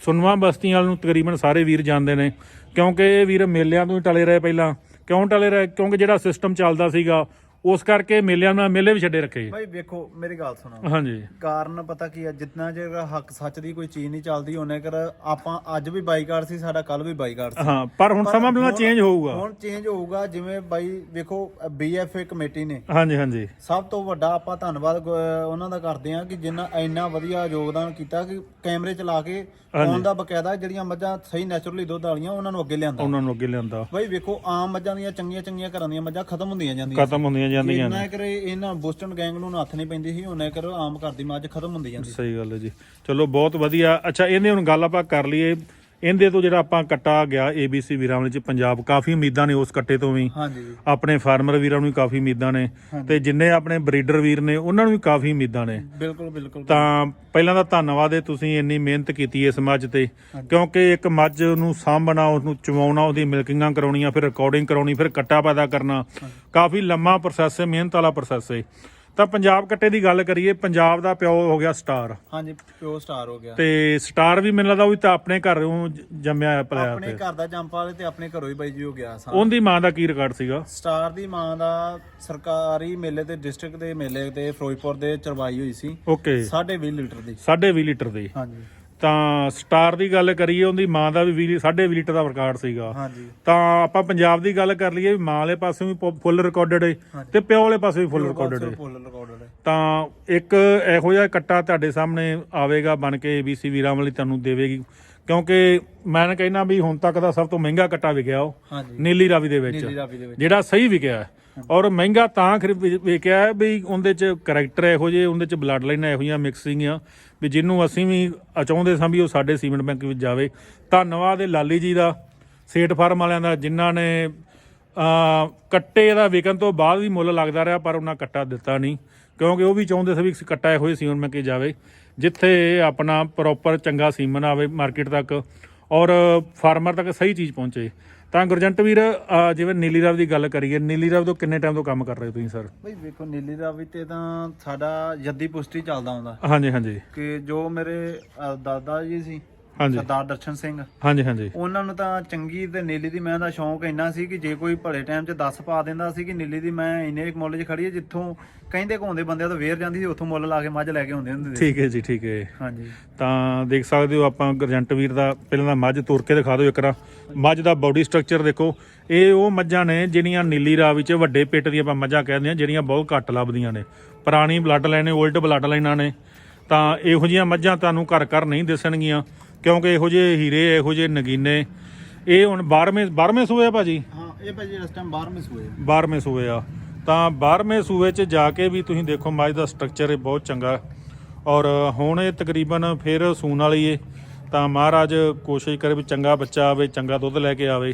ਸੁਨਵਾ ਬਸਤੀਆਂ ਵਾਲ ਨੂੰ ਤਕਰੀਬਨ ਸਾਰੇ ਵੀਰ ਜਾਣਦੇ ਨੇ, ਕਿਉਂਕਿ ਇਹ ਵੀਰ ਮੇਲਿਆਂ ਤੋਂ ਹੀ ਟਲੇ ਰਹੇ ਪਹਿਲਾਂ। ਕਿਉਂ ਟਲੇ ਰਹੇ? ਕਿਉਂਕਿ ਜਿਹੜਾ ਸਿਸਟਮ ਚੱਲਦਾ ਸੀਗਾ ਉਸ ਕਰਕੇ ਮੇਲਿਆਂ ਨਾਲ ਮੇਲੇ ਵੀ ਛੱਡੇ ਰੱਖੇ। ਬਾਈ ਵੇਖੋ ਮੇਰੀ ਗੱਲ ਸੁਣੋ। ਹਾਂਜੀ। ਕਾਰਨ ਪਤਾ ਕੀ ਹੈ ਜਿੰਨਾ ਚਿਰ ਹੱਕ ਸੱਚ ਦੀ ਕੋਈ ਚੀਜ਼ ਨਹੀਂ ਚੱਲਦੀ ਉਹਨੇ ਕਰ ਆਪਾਂ ਅੱਜ ਵੀ ਬਾਈਕਾਟ ਸੀ ਸਾਡਾ ਕੱਲ ਵੀ ਬਾਈਕਾਟ ਸੀ। ਹਾਂ ਪਰ ਹੁਣ ਸਮਾਂ ਬਿਲਕੁਲ ਹੁਣ- ਚੇਂਜ ਹੋਊਗਾ। ਹੁਣ ਚੇਂਜ ਹੋਊਗਾ ਜਿਵੇਂ ਬਾਈ ਵੇਖੋ ਬੀਐਫਏ ਕਮੇਟੀ ਨੇ। ਹਾਂਜੀ ਹਾਂਜੀ। ਸਭ ਤੋਂ ਵੱਡਾ ਆਪਾਂ ਧੰਨਵਾਦ ਉਹਨਾਂ ਦਾ ਕਰਦੇ ਹਾਂ ਕਿ ਜਿੰਨਾ ਇੰਨਾ ਵਧੀਆ ਯੋਗਦਾਨ ਕੀਤਾ ਕਿ ਕੈਮਰੇ ਚਲਾ ਕੇ ਫੋਨ ਦਾ ਬਕਾਇਦਾ ਜਿਹੜੀਆਂ ਮੱਝਾਂ ਸਹੀ ਨੈਚੁਰਲੀ ਦੁੱਧ ਵਾਲੀਆਂ ਉਹਨਾਂ ਨੂੰ ਅੱਗੇ ਲਿਆਂਦਾ। ਉਹਨਾਂ ਨੂੰ ਅੱਗੇ ਲਿਆਂਦਾ। ਬਾਈ ਵੇਖੋ ਆਮ ਮੱਝਾਂ ਦੀਆਂ ਚੰਗੀਆਂ ਚੰਗੀਆਂ ਘਰਾਂ ਦੀਆਂ ਮੱਝਾਂ ਖਤਮ ਹੁੰਦੀਆਂ ਜਾਂਦੀਆਂ। ਖਤਮ ਹੁੰਦੀਆਂ ਜਾਂਦੀਆਂ ਇੰਨਾ ਕਰੇ ਇਹਨਾਂ ਬੋਸਟਨ ਗੈਂਗ ਨੂੰ ਹੱਥ ਨਹੀਂ ਪੈਂਦੀ ਸੀ ਉਹਨੇ ਕਰ ਆਮ ਘਰ ਦੀ ਮੱਝ ਖਤਮ ਹੁੰਦੀ ਜਾਂਦੀ ਸਹੀ ਗੱਲ ਹੈ ਜੀ। ਚਲੋ ਬਹੁਤ ਵਧੀਆ। ਅੱਛਾ ਇਹਦੇ ਹੁਣ ਗੱਲ ਆਪਾਂ ਕਰ ਲਈਏ। ਇਹਦੇ ਤੋਂ ਜਿਹੜਾ ਆਪਾਂ ਕੱਟਾ ਗਿਆ ABC ਵੀਰਾਂ ਵਾਲੇ ਚ ਪੰਜਾਬ ਕਾਫੀ ਉਮੀਦਾਂ ਨੇ ਉਸ ਕੱਟੇ ਤੋਂ ਵੀ। ਹਾਂਜੀ। ਆਪਣੇ ਫਾਰਮਰ ਵੀਰਾਂ ਨੂੰ ਵੀ ਕਾਫੀ ਉਮੀਦਾਂ ਨੇ ਤੇ ਜਿੰਨੇ ਆਪਣੇ ਬਰੀਡਰ ਵੀਰ ਨੇ ਉਹਨਾਂ ਨੂੰ ਵੀ ਕਾਫੀ ਉਮੀਦਾਂ ਨੇ। ਬਿਲਕੁਲ ਬਿਲਕੁਲ। ਤਾਂ ਪਹਿਲਾਂ ਤਾਂ ਧੰਨਵਾਦ ਹੈ ਤੁਸੀਂ ਇੰਨੀ ਮਿਹਨਤ ਕੀਤੀ ਇਸ ਮੱਝ ਤੇ। ਕਿਉਂਕਿ ਇੱਕ ਮੱਝ ਨੂੰ ਸਾਂਭਣਾ ਉਹਨੂੰ ਚਵਾਉਣਾ ਉਹਦੀ ਮਿਲਕਿੰਗਾਂ ਕਰਾਉਣੀਆਂ ਫਿਰ ਰਿਕਾਰਡਿੰਗ ਕਰਾਉਣੀ ਫਿਰ ਕੱਟਾ ਪੈਦਾ ਕਰਨਾ। ਕਾਫੀ ਲੰਮਾ ਪ੍ਰੋਸੈਸ ਹੈ ਮਿਹਨਤ ਵਾਲਾ ਪ੍ਰੋਸੈਸ ਹੈ ਤਾਂ ਪੰਜਾਬ ਕੱਟੇ ਦੀ ਗੱਲ ਕਰੀਏ ਪੰਜਾਬ ਦਾ ਪਿਓ ਹੋ ਗਿਆ ਸਟਾਰ। ਹਾਂਜੀ ਪਿਓ ਸਟਾਰ ਹੋ ਗਿਆ। ਤੇ ਸਟਾਰ ਵੀ ਮੈਨੂੰ ਲੱਗਦਾ ਉਹ ਵੀ ਤਾਂ ਆਪਣੇ ਘਰੋਂ ਜੰਮਿਆ ਹੈ ਪਲਿਆ ਆਪਣੇ ਤੇ। ਘਰ ਦਾ ਜੰਪ ਵਾਲੇ ਤੇ ਆਪਣੇ ਘਰੋਂ ਹੀ ਬਾਈ ਜੀ ਹੋ ਗਿਆ ਸਾਂ ਉਹਦੀ ਮਾਂ ਦਾ ਕੀ ਰਿਕਾਰਡ ਸੀਗਾ? ਸਟਾਰ ਦੀ ਮਾਂ ਦਾ ਸਰਕਾਰੀ ਮੇਲੇ ਤੇ ਡਿਸਟ੍ਰਿਕਟ ਦੇ ਮੇਲੇ ਤੇ ਫਿਰੋਜ਼ਪੁਰ ਦੇ ਚਰਵਾਈ ਹੋਈ ਸੀ। ਓਕੇ। 20.5 ਲੀਟਰ ਦੀ। 20 ਲੀਟਰ ਦੀ। ਹਾਂਜੀ। ਤਾਂ ਸਟਾਰ ਦੀ ਗੱਲ ਕਰੀਏ ਉਹਦੀ ਮਾਂ ਦਾ ਵੀ 20 ਲੀਟਰ ਦਾ ਰਿਕਾਰਡ ਸੀਗਾ। ਹਾਂਜੀ। ਤਾਂ ਆਪਾਂ ਪੰਜਾਬ ਦੀ ਗੱਲ ਕਰ ਲਈਏ ਵੀ ਮਾਂ ਵਾਲੇ ਪਾਸੇ ਵੀ ਫੁੱਲ ਰਿਕਾਰਡਡ ਹੈ ਤੇ ਪਿਓ ਵਾਲੇ ਪਾਸੇ ਵੀ ਫੁੱਲ ਰਿਕਾਰਡਡ ਹੈ ਤਾਂ ਇੱਕ ਇਹੋ ਜਿਹਾ ਕੱਟਾ ਤੁਹਾਡੇ ਸਾਹਮਣੇ ਆਵੇਗਾ ਬਣ ਕੇ ABC ਵੀਰਾਂ ਵਾਲੀ ਤੁਹਾਨੂੰ ਦੇਵੇਗੀ। ਕਿਉਂਕਿ ਮੈਂ ਨਾ ਕਹਿਣਾ ਵੀ ਹੁਣ ਤੱਕ ਦਾ ਸਭ ਤੋਂ ਮਹਿੰਗਾ ਕੱਟਾ ਵਿਕਿਆ ਉਹ ਨੀਲੀ ਰਾਵੀ ਦੇ ਵਿੱਚ। ਜਿਹੜਾ ਸਹੀ ਵਿਕਿਆ। ਔਰ ਮਹਿੰਗਾ ਤਾਂ ਵਿਕਿਆ ਵੀ ਉਹਦੇ ਚ ਕੈਰੈਕਟਰ ਇਹੋ ਜਿਹੇ ਉਹਦੇ ਚ ਬਲੱਡ ਲਾਈਨ ਇਹੋ ਜਿਹੀਆਂ ਮਿਕਸਿੰਗ ਆ। ਵੀ ਜਿਹਨੂੰ ਅਸੀਂ ਵੀ ਅ- ਚਾਹੁੰਦੇ ਸਾਂ ਵੀ ਉਹ ਸਾਡੇ ਸੀਮੈਂਟ ਬੈਂਕ ਵਿੱਚ ਜਾਵੇ। ਧੰਨਵਾਦ ਇਹ ਲਾਲੀ ਜੀ ਦਾ। ਸੇਠ ਫਾਰਮ ਵਾਲਿਆਂ ਦਾ ਜਿਨ੍ਹਾਂ ਨੇ ਕੱਟੇ ਦਾ ਵਿਕਣ ਤੋਂ ਬਾਅਦ ਵੀ ਮੁੱਲ ਲੱਗਦਾ ਰਿਹਾ, ਪਰ ਉਹਨਾਂ ਕੱਟਾ ਦਿੱਤਾ ਨਹੀਂ। ਕਿਉਂਕਿ ਉਹ ਵੀ ਚਾਹੁੰਦੇ ਸੀ ਵੀ ਕੱਟਾ ਇਹੋ ਜਿਹੇ ਸੀਮੈਂਟ ਬੈਂਕ ਜਾਵੇ, ਜਿੱਥੇ ਆਪਣਾ ਪ੍ਰੋਪਰ ਚੰਗਾ ਸੀਮਨ ਆਵੇ ਮਾਰਕੀਟ ਤੱਕ ਔਰ ਫਾਰਮਰ ਤੱਕ ਸਹੀ ਚੀਜ਼ ਪਹੁੰਚੇ। ਤਾਂ ਗੁਰਜੰਟ ਵੀਰ ਅ, ਜਿਵੇਂ ਨੀਲੀ ਰਾਵ ਦੀ ਗੱਲ ਕਰੀਏ ਨੀਲੀ ਰਾਵ ਤੋਂ ਕਿੰਨੇ ਟਾਈਮ ਤੋਂ ਕੰਮ ਕਰ ਰਹੇ ਹੋ ਤੁਸੀਂ ਸਰ? ਬਈ ਵੇਖੋ ਨੀਲੀ ਰਾਵੀ ਤੇ ਤਾਂ ਸਾਡਾ ਜੱਦੀ ਪੁਸ਼ਤੀ ਚੱਲਦਾ ਹੁੰਦਾ। ਹਾਂਜੀ ਹਾਂਜੀ। ਕਿ ਜੋ ਮੇਰੇ ਅ, ਦਾਦਾ ਜੀ ਸੀ ਹਾਂਜੀ। ਸਰਦਾਰ ਦਰਸ਼ਨ ਸਿੰਘ। ਹਾਂਜੀ ਹਾਂਜੀ। ਉਹਨਾਂ ਨੂੰ ਤਾਂ ਚੰਗੀ ਤੇ ਨੀਲੀ ਦੀ ਮੈਂ ਦਾ ਸ਼ੌਂਕ ਇੰਨਾ ਸੀ ਕਿ ਜੇ ਕੋਈ ਭਲੇ ਟਾਈਮ 'ਚ 10 ਪਾ ਦਿੰਦਾ ਸੀ ਕਿ ਨੀਲੀ ਦੀ ਮੈਂ ਇੰਨੇ ਮੁੱਲ 'ਚ ਖੜੀ ਹੈ ਜਿੱਥੋਂ ਕਹਿੰਦੇ ਘੁੰਮਦੇ ਬੰਦਿਆਂ ਤੋਂ ਵੇਰ ਜਾਂਦੀ ਸੀ ਉੱਥੋਂ ਮੁੱਲ ਲਾ ਕੇ ਮੱਝ ਲੈ ਕੇ ਆਉਂਦੇ ਹੁੰਦੇ ਸੀ। ਠੀਕ ਹੈ ਜੀ ਠੀਕ ਹੈ। ਹਾਂਜੀ। ਤਾਂ ਦੇਖ ਸਕਦੇ ਹੋ ਆਪਾਂ ਗਰਜੰਟ ਵੀਰ ਦਾ ਪਹਿਲਾਂ ਦਾ ਮੱਝ ਤੁਰ ਕੇ ਦਿਖਾ ਦਿਓ ਇੱਕ ਵਾਰ। ਮੱਝ ਦਾ ਬਾਡੀ ਸਟਰਕਚਰ ਦੇਖੋ। ਇਹ ਉਹ ਮੱਝਾਂ ਨੇ ਜਿਹੜੀਆਂ ਨੀਲੀ ਰਾਹ ਵਿੱਚ ਵੱਡੇ ਪਿੱਟ ਦੀਆਂ ਆਪਾਂ ਮੱਝਾਂ ਕਹਿੰਦੇ ਆ ਜਿਹੜੀਆਂ ਬਹੁਤ ਘੱਟ ਲੱਭਦੀਆਂ ਨੇ। ਪੁਰਾਣੀ ਬਲੱਡ ਲਾਈਨ ਨੇ 올ਡ ਬਲੱਡ ਲਾਈਨਾਂ ਨੇ। ਤਾਂ ਇਹੋ ਜਿਹੀਆਂ ਮੱਝਾਂ ਤੁਹਾਨੂੰ ਘਰ ਘਰ ਨਹੀਂ ਦਿਸਣਗੀਆਂ। ਕਿਉਂਕਿ ਇਹੋ ਜਿਹੇ ਹੀਰੇ ਇਹੋ ਜਿਹੇ ਨਗੀਨੇ ਇਹ ਹੁਣ 12ਵੇਂ 12ਵੇਂ ਸੂਏ ਆ ਭਾਜੀ ਹਾਂ ਇਹ ਭਾਜੀ ਇਸ ਟਾਈਮ 12ਵੇਂ ਸੂਏ ਆ। 12ਵੇਂ ਸੂਏ ਆ ਤਾਂ 12ਵੇਂ ਸੂਏ 'ਚ ਜਾ ਕੇ ਵੀ ਤੁਸੀਂ ਦੇਖੋ ਮੱਝ ਦਾ ਸਟਰਕਚਰ ਇਹ ਬਹੁਤ ਚੰਗਾ। ਔਰ ਹੁਣ ਇਹ ਤਕਰੀਬਨ ਫਿਰ ਸੂਣ ਵਾਲੀ ਏ ਤਾਂ ਮਹਾਰਾਜ ਕੋਸ਼ਿਸ਼ ਕਰੇ ਵੀ ਚੰਗਾ ਬੱਚਾ ਆਵੇ ਚੰਗਾ ਦੁੱਧ ਲੈ ਕੇ ਆਵੇ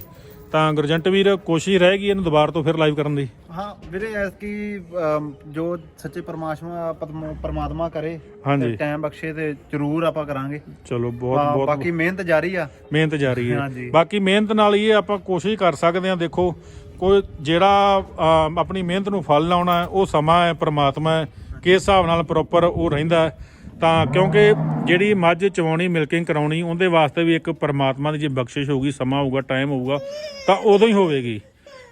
ਤਾਂ ਗੁਰਜੰਟ ਵੀਰ ਕੋਸ਼ਿਸ਼ ਰਹੇਗੀ ਇਹਨੂੰ ਦੁਬਾਰਾ ਤੋਂ ਫਿਰ ਲਾਈਵ ਕਰਨ ਦੀ? ਹਾਂ ਵੀਰੇ ਐਸ ਕੀ ਅਮ, ਜੋ ਸੱਚੇ ਪਰਮਾਤਮਾ ਪਰਮ- ਪਰਮਾਤਮਾ ਕਰੇ ਹਾਂਜੀ। ਟਾਈਮ ਬਖਸ਼ੇ ਤੇ ਜ਼ਰੂਰ ਆਪਾਂ ਕਰਾਂਗੇ। ਚਲੋ ਬਹੁਤ ਬਾ- ਬਹੁਤ ਬਾਕੀ ਮਿਹਨਤ ਜਾਰੀ ਆ। ਮਿਹਨਤ ਜਾਰੀ ਹੈ। ਹਾਂਜੀ। ਬਾਕੀ ਮਿਹਨਤ ਨਾਲ ਹੀ ਇਹ ਆਪਾਂ ਕੋਸ਼ਿਸ਼ ਕਰ ਸਕਦੇ ਹਾਂ ਦੇਖੋ ਕੋਈ ਜਿਹੜਾ ਅਮ, ਆਪਣੀ ਮਿਹਨਤ ਨੂੰ ਫਲ ਲਾਉਣਾ ਹੈ ਉਹ ਸਮਾਂ ਹੈ ਪ੍ਰਮਾਤਮਾ ਹੈ ਕਿਸ ਹਿਸਾਬ ਨਾਲ ਪ੍ਰੋਪਰ ਉਹ ਰਹਿੰਦਾ ਹੈ। ਤਾਂ ਕਿਉਂਕਿ ਜਿਹੜੀ ਮੱਝ ਚਵਾਉਣੀ ਮਿਲਕਿੰਗ ਕਰਾਉਣੀ ਉਹਦੇ ਵਾਸਤੇ ਵੀ ਇੱਕ ਪ੍ਰਮਾਤਮਾ ਦੀ ਜੇ ਬਖਸ਼ਿਸ਼ ਹੋਊਗੀ ਸਮਾਂ ਹੋਊਗਾ ਟਾਈਮ ਹੋਊਗਾ ਤਾਂ ਉਦੋਂ ਹੀ ਹੋਵੇਗੀ।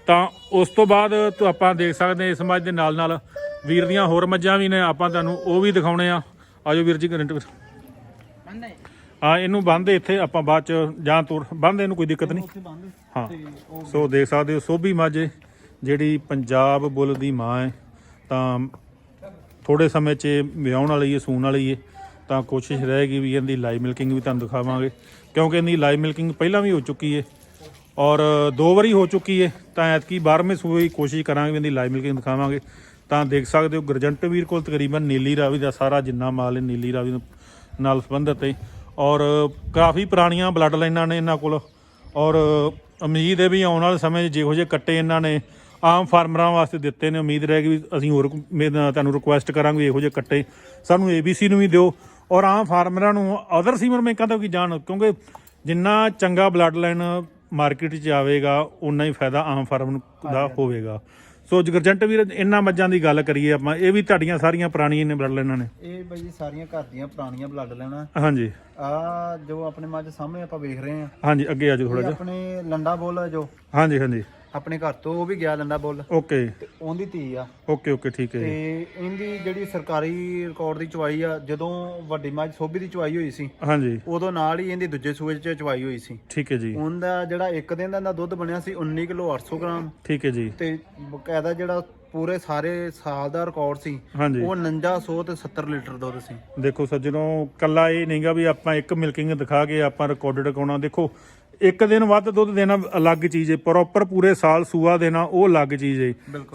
ਤਾਂ ਉਸ ਤੋਂ ਬਾਅਦ ਤੋਂ ਆਪਾਂ ਦੇਖ ਸਕਦੇ ਹਾਂ ਇਸ ਮੱਝ ਦੇ ਨਾਲ ਨਾਲ ਵੀਰ ਦੀਆਂ ਹੋਰ ਮੱਝਾਂ ਵੀ ਨੇ ਆਪਾਂ ਤੁਹਾਨੂੰ ਉਹ ਵੀ ਦਿਖਾਉਣੇ ਆ। ਆਜੋ ਵੀਰ ਜੀ ਕਰੰਟ ਵੀਰ ਹਾਂ ਇਹਨੂੰ ਬੰਨਦੇ ਇੱਥੇ ਆਪਾਂ ਬਾਅਦ ਚ ਜਾਂ ਤੁਰ ਬੰਨਦੇ ਇਹਨੂੰ ਕੋਈ ਦਿੱਕਤ ਨਹੀਂ। ਬੰਦ ਹਾਂ ਸੋ ਦੇਖ ਸਕਦੇ ਹੋ ਸੋਭੀ ਮੱਝ ਜਿਹੜੀ ਪੰਜਾਬ ਬੁੱਲ ਦੀ ਮਾਂ ਹੈ ਤਾਂ ਥੋੜੇ ਸਮੇਂ 'ਚ ਇਹ ਵਾਲੀ ਹੈ ਸੂਣ ਵਾਲੀ ਹੈ ਤਾਂ ਕੋਸ਼ਿਸ਼ ਰਹੇਗੀ ਵੀ ਇਹਦੀ ਲਾਈਵ ਮਿਲਕਿੰਗ ਵੀ ਤੁਹਾਨੂੰ ਦਿਖਾਵਾਂਗੇ। ਕਿਉਂਕਿ ਇਹਦੀ ਲਾਈਵ ਮਿਲਕਿੰਗ ਪਹਿਲਾਂ ਵੀ ਹੋ ਚੁੱਕੀ ਹੈ ਔਰ ਦੋ ਵਾਰੀ ਹੋ ਚੁੱਕੀ ਹੈ ਤਾਂ ਐਤਕੀ 12ਵੇਂ ਸੂਏ ਦੀ ਕੋਸ਼ਿਸ਼ ਕਰਾਂਗੇ ਵੀ ਇਹਦੀ ਲਾਈਵ ਮਿਲਕਿੰਗ ਦਿਖਾਵਾਂਗੇ। ਤਾਂ ਦੇਖ ਸਕਦੇ ਹੋ ਗਰਜੰਟ ਵੀਰ ਕੋਲ ਤਕਰੀਬਨ ਨੀਲੀ ਰਾਵੀ ਦਾ ਸਾਰਾ ਜਿੰਨਾ ਮਾਲ ਹੈ ਨੀਲੀ ਰਾਵੀ ਨਾਲ ਸੰਬੰਧਿਤ ਹੈ ਔਰ ਕਾਫੀ ਪੁਰਾਣੀਆਂ ਬਲੱਡ ਲਾਈਨਾਂ ਨੇ ਇਹਨਾਂ ਕੋਲ ਔਰ ਉਮੀਦ ਹੈ ਵੀ ਆਉਣ ਵਾਲੇ ਸਮੇਂ 'ਚ ਜਿਹੋ ਜਿਹੇ ਕੱਟੇ ਇਹਨਾਂ ਨੇ ਆਮ ਫਾਰਮਰਾਂ ਵਾਸਤੇ ਦਿੱਤੇ ਨੇ। ਉਮੀਦ ਰਹੇਗੀ ਵੀ ਅਸੀਂ ਹੋਰ ਤੁਹਾਨੂੰ ਰਿਕੁਐਸਟ ਕਰਾਂਗੇ ਇਹੋ ਜਿਹੇ ਕੱਟੇ। ਸਾਨੂੰ ABC ਨੂੰ ਵੀ ਦਿਓ। ਔਰ ਆਮ ਫਾਰਮਰਾਂ ਨੂੰ ਅਦਰ ਸੀਮਰ ਬੈਂਕਾਂ ਤੋਂ ਕੀ ਜਾਣ। ਕਿਉਂਕਿ ਜਿੰਨਾ ਚੰਗਾ ਬਲੱਡ ਲਾਈਨ ਮਾਰਕੀਟ 'ਚ ਆਵੇਗਾ ਉਨਾ ਹੀ ਫਾਇਦਾ ਆਮ ਫਾਰਮ ਨੂੰ ਦਾ ਹੋਵੇਗਾ। ਸੋ ਜਗਰਜੰਟ ਵੀਰ ਇਹਨਾਂ ਮੱਝਾਂ ਦੀ ਗੱਲ ਕਰੀਏ ਆਪਾਂ। ਇਹ ਵੀ ਤੁਹਾਡੀਆਂ ਸਾਰੀਆਂ ਪੁਰਾਣੀਆਂ ਨੇ ਬਲੱਡ ਲਾਈਨਾਂ ਨੇ। ਇਹ ਬਾਈ ਸਾਰੀਆਂ ਘਰ ਦੀਆਂ ਪੁਰਾਣੀਆਂ ਬਲੱਡ ਲੈਣਾ ਹਾਂਜੀ। ਆ ਜੋ ਆਪਣੇ ਮੱਝ ਸਾਹਮਣੇ ਆਪਾਂ ਵੇਖ ਰਹੇ ਆ ਹਾਂਜੀ ਅੱਗੇ ਆ ਜਾਓ ਥੋੜਾ ਜਿਹਾ। ਆਪਣੇ ਲੰਡਾ ਬੋਲ ਜੋ। ਹਾਂਜੀ ਹਾਂਜੀ। ਆਪਣੇ ਘਰ ਤੋਂ ਉਹ ਵੀ ਗਿਆ ਲੰਡਾ ਬੋਲ। ਓਕੇ। ਤੇ ਉਹਦੀ ਧੀ ਆ। ਓਕੇ ਓਕੇ ਠੀਕ ਹੈ ਜੀ। ਤੇ ਇਹਦੀ ਜਿਹੜੀ ਸਰਕਾਰੀ ਰਿਕਾਰਡ ਦੀ ਚਵਾਈ ਆ ਜਦੋਂ ਵੱਡੀ ਮੱਝ ਸੋਭੀ ਦੀ ਚਵਾਈ ਹੋਈ ਸੀ ਹਾਂਜੀ। ਉਦੋਂ ਨਾਲ ਹੀ ਇਹਦੀ ਦੂਜੇ ਸੂਏ 'ਚ ਚਵਾਈ ਹੋਈ ਸੀ। ਠੀਕ ਹੈ ਜੀ। ਉਹਦਾ ਜਿਹੜਾ ਇੱਕ ਦਿਨ ਦਾ ਦੁੱਧ ਬਣਿਆ ਸੀ 19 ਕਿਲੋ 800 ਗ੍ਰਾਮ। ਠੀਕ ਹੈ ਜੀ। ਤੇ ਬਕਾਇਦਾ ਜਿਹੜਾ ਪੂਰੇ ਸਾਰੇ ਸਾਲ ਦਾ ਰਿਕਾਰਡ ਸੀ ਹਾਂਜੀ। ਉਹ 4900 ਤੇ 70 ਲੀਟਰ ਦੁੱਧ ਸੀ। ਦੇਖੋ ਸੱਜਣੋ ਕੱਲਾ ਇਹ ਨਹੀਂਗਾ ਵੀ ਆਪਾਂ ਇੱਕ ਮਿਲਕਿੰਗ ਦਿਖਾ ਕੇ ਆਪਾਂ ਰਿਕਾਰਡਡ ਕਰਾਉਣਾ। ਦੇਖੋ ਇੱਕ ਦਿਨ ਵੱਧ ਦੁੱਧ ਦੇਣਾ ਅਲੱਗ ਚੀਜ਼ ਹੈ ਪ੍ਰੋਪਰ ਪੂਰੇ ਸਾਲ ਸੂਆ ਦੇਣਾ ਉਹ ਅਲੱਗ ਚੀਜ਼ ਹੈ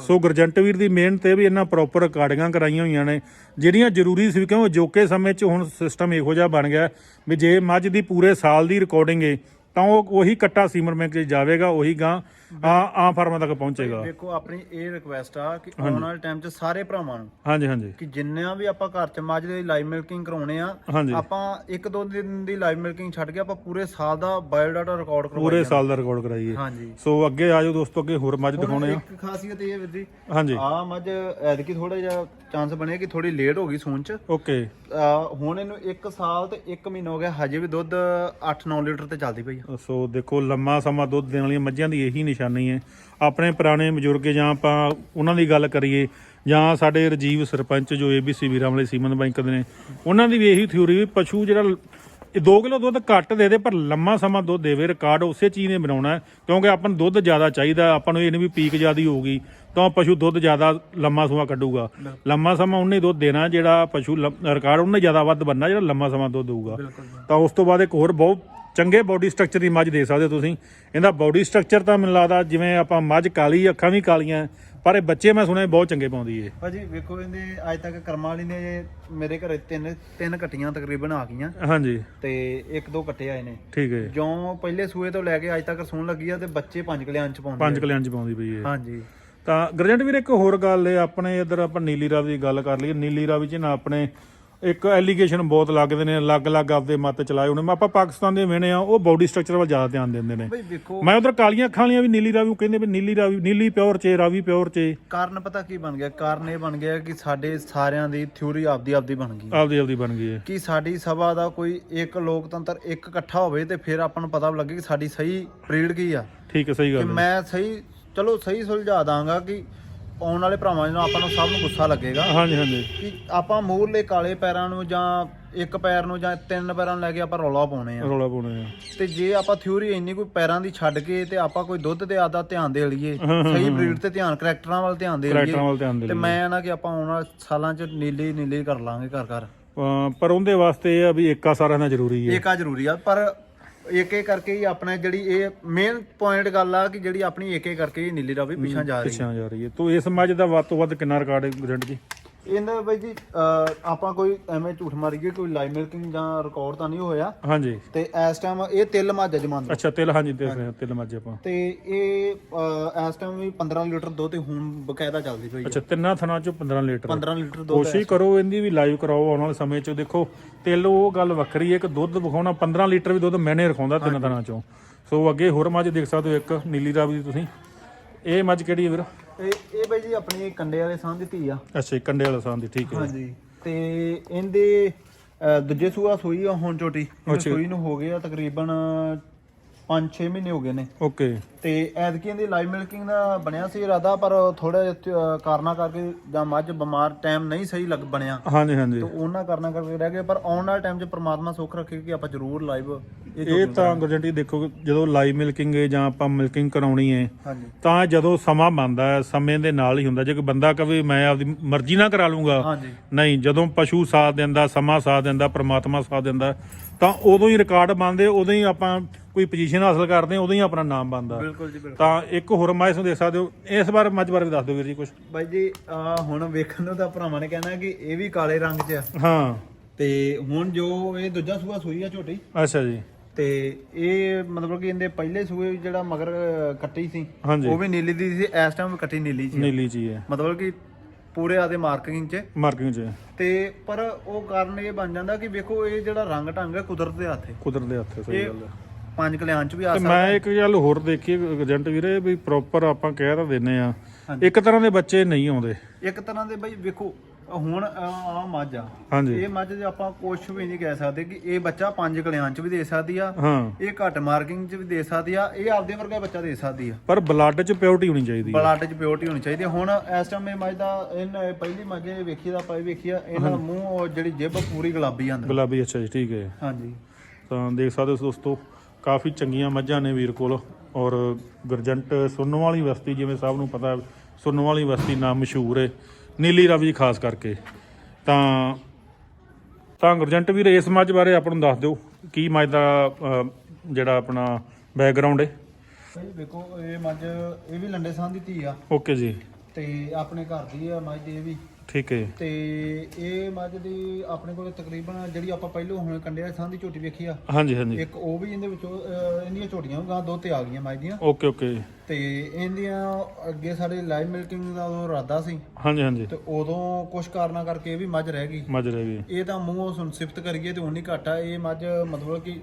ਸੋ ਗੁਰਜੰਟ ਵੀਰ ਦੀ ਮਿਹਨਤ ਤੇ ਵੀ ਇਹਨਾਂ ਪ੍ਰੋਪਰ ਰਿਕਾਰਡਿੰਗਾਂ ਕਰਾਈਆਂ ਹੋਈਆਂ ਨੇ ਜਿਹੜੀਆਂ ਜ਼ਰੂਰੀ ਸੀ ਕਿਉਂ ਜੋਕੇ ਸਮੇਂ 'ਚ ਹੁਣ ਸਿਸਟਮ ਇਹੋ ਜਿਹਾ ਬਣ ਗਿਆ ਵੀ ਜੇ ਮੱਝ ਦੀ ਪੂਰੇ ਸਾਲ ਦੀ ਰਿਕਾਰਡਿੰਗ ਹੈ ਤਾਂ ਉਹ ਉਹੀ ਕੱਟਾ ਸੀਮਰ 'ਚ ਜਾਵੇਗਾ ਉਹੀ ਗਾਂ ਆ ਆਮ ਫਾਰਮਾਂ ਤੱਕ ਪਹੁੰਚੇਗਾ। ਦੇਖੋ ਆਪਣੀ ਇਹ ਰਿਕੁਐਸਟ ਆ ਕਿ ਆਉਣ ਵਾਲੇ ਟਾਈਮ 'ਚ ਸਾਰੇ ਭਰਾਵਾਂ ਨੂੰ ਹਾਂਜੀ ਹਾਂਜੀ। ਕਿ ਜਿੰਨਾ ਵੀ ਆਪਾਂ ਘਰ 'ਚ ਮੱਝ ਦੀ ਲਾਈਵ ਮਿਲਕਿੰਗ ਕਰਾਉਣੇ ਆ ਆਪਾਂ ਇੱਕ ਦੋ ਦਿਨ ਦੀ ਲਾਈਵ ਮਿਲਕਿੰਗ ਛੱਡ ਕੇ ਆਪਾਂ ਪੂਰੇ ਸਾਲ ਦਾ ਬਾਇਓਡਾਟਾ ਰਿਕਾਰਡ ਕਰਵਾਈ ਪੂਰੇ ਸਾਲ ਦਾ ਰਿਕਾਰਡ ਕਰਾਈਏ। ਹਾਂਜੀ। ਸੋ ਅੱਗੇ ਆਜੋ ਦੋਸਤੋ ਅੱਗੇ ਹੋਰ ਮੱਝ ਦਿਖਾਉਣੇ ਆ। ਇੱਕ ਖਾਸੀਅਤ ਇਹ ਵੀਰ ਜੀ ਹਾਂਜੀ। ਆ ਮੱਝ ਐਤਕੀ ਥੋੜਾ ਜਿਹਾ ਚਾਂਸ ਬਣਿਆ ਕਿ ਥੋੜੀ ਲੇਟ ਹੋ ਗਈ ਸੂਣ 'ਚ। ਓਕੇ। ਹੁਣ ਇਹਨੂੰ 1 ਸਾਲ ਤੇ 1 ਮਹੀਨਾ ਹੋ ਗਿਆ ਹਜੇ ਵੀ ਦੁੱਧ 8-9 ਲੀਟਰ ਤੇ ਚੱਲਦੀ ਪਈ ਆ। ਸੋ ਦੇਖੋ ਲੰਮਾ ਸਮਾਂ ਦੁੱਧ ਦੇਣ ਵਾਲੀਆਂ ਮੱਝਾਂ ਦੀ ਇਹੀ ਨਿਸ਼ਾਨੀ ਹੈ। ਆਪਣੇ ਪੁਰਾਣੇ ਬਜ਼ੁਰਗ ਜਾਂ ਆਪਾਂ ਉਹਨਾਂ ਦੀ ਗੱਲ ਕਰੀਏ ਜਾਂ ਸਾਡੇ ਰਜੀਵ ਸਰਪੰਚ ਜੋ ਏਬੀਸੀ ਵੀਰਾਂ ਵਾਲੇ ਸੀਮਨ ਬੈਂਕ ਦੇ ਨੇ ਉਹਨਾਂ ਦੀ ਵੀ ਇਹੀ ਥਿਊਰੀ ਵੀ ਪਸ਼ੂ ਜਿਹੜਾ ਇਹ 2 ਕਿਲੋ ਦੁੱਧ ਘੱਟ ਦੇ ਦੇ ਪਰ ਲੰਮਾ ਸਮਾਂ ਦੁੱਧ ਦੇਵੇ ਰਿਕਾਰਡ ਉਸੇ ਚੀਜ਼ ਨੇ ਬਣਾਉਣਾ ਕਿਉਂਕਿ ਆਪਾਂ ਨੂੰ ਦੁੱਧ ਜ਼ਿਆਦਾ ਚਾਹੀਦਾ ਆਪਾਂ ਨੂੰ ਇਹ ਨਹੀਂ ਵੀ ਪੀਕ ਜ਼ਿਆਦੀ ਹੋਊਗੀ ਤਾਂ ਪਸ਼ੂ ਦੁੱਧ ਜ਼ਿਆਦਾ ਲੰਮਾ ਸਮਾਂ ਕੱਢੂਗਾ। ਲੰਮਾ ਸਮਾਂ ਉਹਨੇ ਦੁੱਧ ਦੇਣਾ ਜਿਹੜਾ ਪਸ਼ੂ ਰਿਕਾਰਡ ਉਹਨੇ ਜ਼ਿਆਦਾ ਵੱਧ ਬੰਨਾ ਜਿਹੜਾ ਲੰਮਾ ਸਮਾਂ ਦੁੱਧ ਦੇਊਗਾ। ਤਾਂ ਉਸ ਤੋਂ ਬਾਅਦ ਇੱਕ ਹੋਰ ਬਹੁਤ ਚੰਗੇ ਬਾਡੀ ਸਟਰਕਚਰ ਦੀ ਮੱਝ ਦੇ ਸਕਦੇ ਹੋ ਤੁਸੀਂ। ਇਹਦਾ ਬਾਡੀ ਸਟਰਕਚਰ ਤਾਂ ਮੈਨੂੰ ਲੱਗਦਾ ਜਿਵੇਂ ਆਪਾਂ ਮੱਝ ਕਾਲੀ ਅੱਖਾਂ ਵੀ ਕਾਲੀਆਂ ਪਰ ਇਹ ਬੱਚੇ ਮੈਂ ਸੁਣਿਆ ਬਹੁਤ ਚੰਗੇ ਪਾਉਂਦੀ ਏ। ਭਾਜੀ ਵੇਖੋ ਇਹਦੇ ਅੱਜ ਤੱਕ ਕਰਮਾਂ ਵਾਲੀ ਨੇ ਮੇਰੇ ਘਰੇ ਤਿੰਨ ਤਿੰਨ ਕੱਟੀਆਂ ਤਕਰੀਬਨ ਆ ਗਈਆਂ। ਹਾਂਜੀ। ਤੇ ਇੱਕ ਦੋ ਕੱਟੇ ਆਏ ਨੇ। ਠੀਕ ਹੈ ਜਿਉਂ ਪਹਿਲੇ ਸੂਏ ਤੋਂ ਲੈ ਕੇ ਅੱਜ ਤੱਕ ਸੂਣ ਲੱਗੀ ਆ ਤੇ ਬੱਚੇ ਪੰਜ ਕਲਿਆਣ ਚ ਪਾਉਂਦੇ ਪੰਜ ਆ। ਕਲਿਆਣ ਚ ਪਾਉਂਦੀ ਪਈ ਏ। ਹਾਂਜੀ। ਤਾਂ ਗਰਜੰਟ ਵੀਰ ਇੱਕ ਹੋਰ ਗੱਲ ਏ ਆਪਣੇ ਇਧਰ ਆਪਾਂ ਨੀਲੀ ਰਾਵੀ ਦੀ ਗੱਲ ਕਰ ਲਈਏ। ਨੀਲੀ ਰਾਵੀ ਚ ਨਾ ਆਪਣੇ ਇੱਕ ਐਲੀਗੇਸ਼ਨ ਬਹੁਤ ਲੱਗਦੇ ਨੇ ਅਲੱਗ-ਅਲੱਗ ਆਪਦੇ ਮਤ ਚਲਾਏ ਉਹਨੇ ਆਪਾਂ ਪਾਕਿਸਤਾਨ ਦੇ ਵੇਣੇ ਆ ਉਹ ਬਾਡੀ ਸਟਰਕਚਰ ਵੱਲ ਜ਼ਿਆਦਾ ਧਿਆਨ ਦਿੰਦੇ ਨੇ। ਬਈ ਵੇਖੋ। ਮੈਂ ਉਧਰ ਕਾਲੀਆਂ ਅੱਖਾਂ ਵਾਲੀਆਂ ਵੀ ਨੀਲੀ ਰਾਵੀ ਕਹਿੰਦੇ ਵੀ ਨੀਲੀ ਰਾਵੀ ਨੀਲੀ ਪਿਓਰ ਚ ਰਾਵੀ ਪਿਓਰ ਚ। ਕਾਰਨ ਪਤਾ ਕੀ ਬਣ ਗਿਆ? ਕਾਰਨ ਇਹ ਬਣ ਗਿਆ ਕਿ ਸਾਡੇ ਸਾਰਿਆਂ ਦੀ ਥਿਊਰੀ ਆਪਦੀ ਆਪਦੀ ਬਣ ਗਈ। ਆਪਦੀ ਆਪਦੀ ਬਣ ਗਈ ਹੈ। ਕਿ ਸਾਡੀ ਸਭਾ ਦਾ ਕੋਈ ਇੱਕ ਲੋਕਤੰਤਰ ਇੱਕ ਇਕੱਠਾ ਹੋਵੇ ਤੇ ਫਿਰ ਆਪਾਂ ਨੂੰ ਪਤਾ ਲੱਗੇ ਕਿ ਸਾਡੀ ਸਹੀ ਬਰੀਡ ਕੀ ਆ। ਠੀਕ ਹੈ ਸਹੀ ਕਿ ਗੱਲ ਹੈ। ਮੈਂ ਸਹੀ ਚਲੋ ਸਹੀ ਸੁਲਝਾ ਦਾਂਗਾ ਕਿ ਆਉਣ ਵਾਲੇ ਭਰਾਵਾਂ ਨੂੰ ਆਪਾਂ ਨੂੰ ਸਭ ਨੂੰ ਗੁੱਸਾ ਲੱਗੇਗਾ ਹਾਂਜੀ ਹਾਂਜੀ। ਕਿ ਆਪਾਂ ਮੂਹਰਲੇ ਕਾਲੇ ਪੈਰਾਂ ਨੂੰ ਜਾਂ ਇੱਕ ਪੈਰ ਨੂੰ ਜਾਂ ਤਿੰਨ ਪੈਰਾਂ ਨੂੰ ਲੈ ਕੇ ਆਪਾਂ ਰੌਲਾ ਪਾਉਣੇ ਆ। ਰੌਲਾ ਪਾਉਣੇ ਆ। ਤੇ ਜੇ ਆਪਾਂ ਥਿਊਰੀ ਇੰਨੀ ਕੋਈ ਪੈਰਾਂ ਦੀ ਛੱਡ ਕੇ ਤੇ ਆਪਾਂ ਕੋਈ ਦੁੱਧ ਤੇ ਆਦਾ ਧਿਆਨ ਦੇ ਲਈਏ ਸਹੀ ਬਰੀਡ ਤੇ ਧਿਆਨ ਕਰੈਕਟਰਾਂ ਵੱਲ ਧਿਆਨ ਦੇ ਕਰੈਕਟਰਾਂ ਲਈਏ ਵੱਲ ਧਿਆਨ ਦੇ ਤੇ ਮੈਂ ਨਾ ਕਿ ਆਪਾਂ ਆਉਣ ਵਾਲੇ ਸਾਲਾਂ 'ਚ ਨੀਲੀ ਨੀਲੀ ਕਰ ਲਾਂਗੇ ਘਰ ਘਰ। ਪਰ ਉਹਦੇ ਵਾਸਤੇ ਇਹ ਆ ਵੀ ਏਕਾ ਸਾਰਿਆਂ ਦਾ ਜ਼ਰੂਰੀ ਹੈ। ਏਕਾ ਜ਼ਰੂਰੀ ਆ ਪਰ ਏਕੇ ਕਰਕੇ ਹੀ ਆਪਣਾ ਜਿਹੜੀ ਇਹ ਮੇਨ ਪੁਆਇੰਟ ਗੱਲ ਆ ਕਿ ਜਿਹੜੀ ਆਪਣੀ ਏਕੇ ਕਰਕੇ ਹੀ ਨੀਲੀ ਰਾਵੀ ਪਿੱਛਾ ਜਾ ਰਹੀ ਹੈ। ਪਿੱਛੇ ਜਾ ਰਹੀ ਹੈ। ਤੋ ਇਸ ਮੱਝ ਦਾ ਵੱਧ ਤੋਂ ਵੱਧ ਕਿੰਨਾ ਰਿਕਾਰਡ ਹੈ ਗਰੰਟ ਜੀ? ਇਹਨਾਂ ਬਾਈ ਜੀ ਅਹ, ਆਪਾਂ ਕੋਈ ਐਵੇਂ ਝੂਠ ਮਾਰੀਏ ਕੋਈ ਲਾਈਵ ਮਿਲਕਿੰਗ ਜਾਂ ਰਿਕਾਰਡ ਤਾਂ ਨਹੀਂ ਹੋਇਆ। ਹਾਂਜੀ। ਤੇ ਇਸ ਟਾਈਮ ਇਹ ਤਿਲ ਮੱਝ ਜਮਾਂਦਾ ਅੱਛਾ ਤਿਲ ਹਾਂਜੀ ਦੇਖ ਰਹੇ ਹਾਂ ਤਿਲ ਮੱਝ ਆਪਾਂ। ਤੇ ਇਹ ਅਹ, ਇਸ ਟਾਈਮ ਵੀ 15 ਲੀਟਰ ਦੁੱਧ ਤੇ ਹੁਣ ਬਕਾਇਦਾ ਚੱਲਦੀ ਪਈ ਹੈ ਅੱਛਾ ਤਿੰਨਾਂ ਥਣਾਂ ਚੋਂ 15 ਲੀਟਰ। 15 ਲੀਟਰ ਦੁੱਧ ਕੋਸ਼ਿਸ਼ ਕਰੋ ਇਹਦੀ ਵੀ ਲਾਈਵ ਕਰਾਓ ਆਉਣ ਵਾਲੇ ਸਮੇਂ 'ਚ। ਦੇਖੋ ਤਿਲ ਉਹ ਗੱਲ ਵੱਖਰੀ ਹੈ ਕਿ ਦੁੱਧ ਵਿਖਾਉਣਾ 15 ਲੀਟਰ ਵੀ ਦੁੱਧ ਮੈਨੇ ਰਖਾਉਂਦਾ ਤਿੰਨ ਥਣਾਂ ਚੋਂ। ਸੋ ਅੱਗੇ ਹੋਰ ਮੱਝ ਦੇਖ ਸਕਦੇ ਹੋ ਇੱਕ ਨੀਲੀ ਰਾਵੀ ਦੀ ਤੁਸੀਂ। ਇਹ ਮੱਝ ਕਿਹੜੀ ਹੈ ਵੀਰ? ਇਹ ਇਹ ਬਾਈ ਜੀ ਆਪਣੀ ਕੰਡੇ ਵਾਲੇ ਸਾਹ ਦੀ ਧੀ ਆ। ਅੱਛਾ ਜੀ, ਕੰਡੇ ਵਾਲਾ ਸਾਂ ਦੀ ਠੀਕ ਹੈ ਹਾਂਜੀ ਤੇ ਇਹਦੇ ਦੂਜੇ ਸੂਆ ਸੂਈ ਆ ਹੁਣ ਝੋਟੀ ਇਹਨੂੰ ਸੂਈ ਨੂੰ ਹੋ ਗਏ ਆ ਤਕਰੀਬਨ 5-6 ਮਹੀਨੇ ਹੋ ਗਏ ਨੇ। ਓਕੇ। ਤੇ ਐਤਕੀ ਇਹਦੀ ਲਾਈਵ ਮਿਲਕਿੰਗ ਦਾ ਬਣਿਆ ਸੀ ਇਰਾਦਾ ਪਰ ਥੋੜਾ ਕਾਰਨਾ ਕਰਕੇ ਜਾਂ ਮੱਝ ਬਿਮਾਰ ਟਾਈਮ ਨਹੀਂ ਸਹੀ ਲੱਗ ਬਣਿਆ। ਹਾਂਜੀ ਹਾਂਜੀ। ਤੇ ਉਹਨਾਂ ਕਰਨਾ ਕਰਕੇ ਰਹਿ ਗਏ ਪਰ ਆਉਣ ਵਾਲੇ ਟਾਈਮ 'ਚ ਪ੍ਰਮਾਤਮਾ ਸੁੱਖ ਰੱਖੇ ਕਿ ਆਪਾਂ ਜ਼ਰੂਰ ਲਾਈਵ ਇਹ ਤਾਂ ਗੁਰਜੰਟੀ ਦੇਖੋ ਜਦੋਂ ਲਾਈਵ ਮਿਲਕਿੰਗ ਹੈ ਜਾਂ ਆਪਾਂ ਮਿਲਕਿੰਗ ਕਰਾਉਣੀ ਹੈ ਤਾਂ ਜਦੋਂ ਸਮਾਂ ਬਣਦਾ ਹੈ ਸਮੇਂ ਦੇ ਨਾਲ ਹੀ ਹੁੰਦਾ। ਜੇ ਕੋਈ ਬੰਦਾ ਕਵੇ ਮੈਂ ਆਪਦੀ ਮਰਜ਼ੀ ਨਾਲ ਕਰਾ ਲੂੰਗਾ। ਨਹੀਂ ਜਦੋਂ ਪਸ਼ੂ ਸਾਥ ਦਿੰਦਾ ਸਮਾਂ ਸਾਥ ਦਿੰਦਾ ਪ੍ਰਮਾਤਮਾ ਸਾਥ ਦਿੰਦਾ ਤਾਂ ਉਦੋਂ ਹੀ ਰਿਕਾਰਡ ਬਣਦੇ ਉਦੋਂ ਹੀ ਆਪਾਂ ਕੋਈ ਪੋਜੀਸ਼ਨ ਹਾਸਲ ਕਰਦੇ ਹਾਂ ਉਦੋਂ ਹੀ ਆਪਣਾ ਨਾਮ ਬਣਦਾ। ਬਿਲਕੁਲ ਜੀ ਬਿਲਕੁਲ। ਤਾਂ ਇੱਕ ਹੋਰ ਮਾਇਸ ਨੂੰ ਦੇਖ ਸਕਦੇ ਹੋ ਇਸ ਬਾਰੇ ਮੱਝ ਬਾਰੇ ਵੀ ਦੱਸ ਦਿਓ ਵੀਰ ਜੀ ਕੁਝ ਬਾਈ ਜੀ ਹੁਣ ਵੇਖਣ ਨੂੰ ਤਾਂ ਭਰਾਵਾਂ ਨੇ ਕਹਿਣਾ ਕਿ ਇਹ ਵੀ ਕਾਲੇ ਰੰਗ 'ਚ ਆ। ਹਾਂ। ਤੇ ਹੁਣ ਜੋ ਇਹ ਦੂਜਾ ਸੂਆ ਸੂਈ ਆ ਝੋਟੀ। ਅੱਛਾ ਜੀ। ਤੇ ਇਹ ਮਤਲਬ ਕਿ ਇਹਦੇ ਪਹਿਲੇ ਸੂਏ ਜਿਹੜਾ ਮਗਰ ਕੱਟੀ ਸੀ ਹਾਂਜੀ। ਉਹ ਵੀ ਨੀਲੀ ਦੀ ਸੀ ਇਸ ਟਾਈਮ ਵੀ ਕੱਟੀ ਨੀਲੀ ਸੀ ਨੀਲੀ ਜੀ ਹੈ ਮਤਲਬ ਕਿ ਪੂਰੇ ਆਦੇ ਮਾਰਕਿੰਗ 'ਚ। ਮਾਰਕਿੰਗ 'ਚ। ਤੇ ਪਰ ਉਹ ਕਾਰਨ ਇਹ ਬਣ ਜਾਂਦਾ ਕਿ ਵੇਖੋ ਇਹ ਜਿਹੜਾ ਰੰਗ ਢੰਗ ਹੈ ਕੁਦਰਤ ਦੇ ਹੱਥ ਹੈ। ਕੁਦਰਤ ਦੇ ਹੱਥ ਹੈ, ਸਹੀ ਇਹ ਗੱਲ ਹੈ। ਪੰਜ ਕਲਿਆਣ 'ਚ ਵੀ ਆ ਤੇ ਸਕਦਾ ਮੈਂ ਇੱਕ ਗੱਲ ਹੋਰ ਦੇਖੀ ਏਜੰਟ ਵੀਰੇ ਵੀ ਪ੍ਰੋਪਰ ਆਪਾਂ ਕਹਿ ਤਾਂ ਦਿੰਨੇ ਆ। ਇੱਕ ਤਰ੍ਹਾਂ ਦੇ ਬੱਚੇ ਨਹੀਂ ਆਉਂਦੇ। ਇੱਕ ਤਰ੍ਹਾਂ ਦੇ ਬਈ ਵੇਖੋ ਹੁਣ ਆ ਮੱਝ ਆ। ਹਾਂਜੀ। ਇਹ ਮੱਝ ਦੇ ਆਪਾਂ ਕੁਝ ਵੀ ਨਹੀਂ ਕਹਿ ਸਕਦੇ ਕਿ ਇਹ ਬੱਚਾ ਪੰਜ ਕਲਿਆਣ 'ਚ ਵੀ ਦੇ ਸਕਦੀ ਆ ਹਾਂ। ਇਹ ਘੱਟ ਮਾਰਕਿੰਗ 'ਚ ਵੀ ਦੇ ਸਕਦੀ ਆ ਇਹ ਆਪਦੇ ਵਰਗਾ ਬੱਚਾ ਦੇ ਸਕਦੀ ਆ। ਪਰ ਬਲੱਡ 'ਚ ਪਿਓਰਟੀ ਹੋਣੀ ਚਾਹੀਦੀ ਹੈ ਬਲੱਡ 'ਚ ਪਿਓਰਟੀ ਹੋਣੀ ਚਾਹੀਦੀ ਆ। ਹੁਣ ਇਸ ਟਾਈਮ ਇਹ ਮੱਝ ਦਾ ਇਹਨਾਂ ਪਹਿਲੀ ਮੱਝ ਇਹ ਵੇਖੀ ਦਾ ਇਹ ਵੇਖੀ ਆ ਇਹਨਾਂ ਦਾ ਮੂੰਹ ਉਹ ਜਿਹੜੀ ਜਿਬ ਪੂਰੀ ਗੁਲਾਬੀ ਆਂਦਾ ਗੁਲਾਬੀ ਅੱਛਾ ਜੀ ਠੀਕ ਹੈ। ਹਾਂਜੀ। ਤਾਂ ਦੇਖ ਸਕਦੇ ਹੋ ਦੋਸਤੋ ਕਾਫੀ ਚੰਗੀਆਂ ਮੱਝਾਂ ਨੇ ਵੀਰ ਕੋਲ ਔਰ ਗਰਜੰਟ ਸੁਣਨ ਵਾਲੀ ਬਸਤੀ ਜਿਵੇਂ ਸਭ ਨੂੰ ਪਤਾ ਹੈ, ਸੁਣਨ ਵਾਲੀ ਬਸਤੀ ਨਾਮ ਮਸ਼ਹੂਰ ਹੈ ਨੀਲੀ ਰਾਵੀ ਖਾਸ ਕਰਕੇ। ਤਾਂ ਤਾਂ ਗਰਜੰਟ ਵੀਰ ਇਸ ਮੱਝ ਬਾਰੇ ਆਪਾਂ ਨੂੰ ਦੱਸ ਦਿਓ ਕੀ ਮੱਝ ਦਾ ਜਿਹੜਾ ਆਪਣਾ ਬੈਕਗ੍ਰਾਉਂਡ ਹੈ ਭਾਈ ਵੇਖੋ ਇਹ ਮੱਝ ਇਹ ਵੀ ਲੰਡੇ ਸਾਹ ਦੀ ਧੀ ਆ। ਓਕੇ ਜੀ। ਤੇ ਆਪਣੇ ਘਰ ਦੀ ਆ ਮੱਝ ਇਹ ਵੀ। ਠੀਕ ਹੈ ਤੇ ਇਹ ਮੱਝ ਦੀ ਆਪਣੇ ਕੋਲ ਤਕਰੀਬਨ ਜਿਹੜੀ ਆਪਾਂ ਪਹਿਲੋਂ ਹੁਣ ਕੰਡਿਆ ਸਾਹ ਦੀ ਝੋਟੀ ਵੇਖੀ ਆ ਹਾਂਜੀ ਹਾਂਜੀ। ਇੱਕ ਉਹ ਵੀ ਇਹਦੇ ਵਿੱਚੋਂ ਅਹ, ਇਹਦੀਆਂ ਝੋਟੀਆਂ ਗਾਂ ਦੋ ਤੇ ਆ ਗਈਆਂ ਮੱਝ ਦੀਆਂ। ਓਕੇ ਓਕੇ ਤੇ ਇਹਦੀਆਂ ਅੱਗੇ ਸਾਡੇ ਲਾਈਵ ਮਿਲਕਿੰਗ ਦਾ ਉਦੋਂ ਇਰਾਦਾ ਸੀ। ਹਾਂਜੀ ਹਾਂਜੀ। ਤੇ ਉਦੋਂ ਕੁਝ ਕਾਰਨਾਂ ਕਰਕੇ ਇਹ ਵੀ ਮੱਝ ਰਹਿ ਗਈ। ਮੱਝ ਰਹਿ ਗਈ। ਇਹ ਤਾਂ ਮੂੰਹੋਂ ਸੁਣ ਸਿਫਤ ਕਰੀਏ ਤੇ ਉਨੀ ਘੱਟ ਇਹ ਮੱਝ ਮਤਲਬ ਕਿ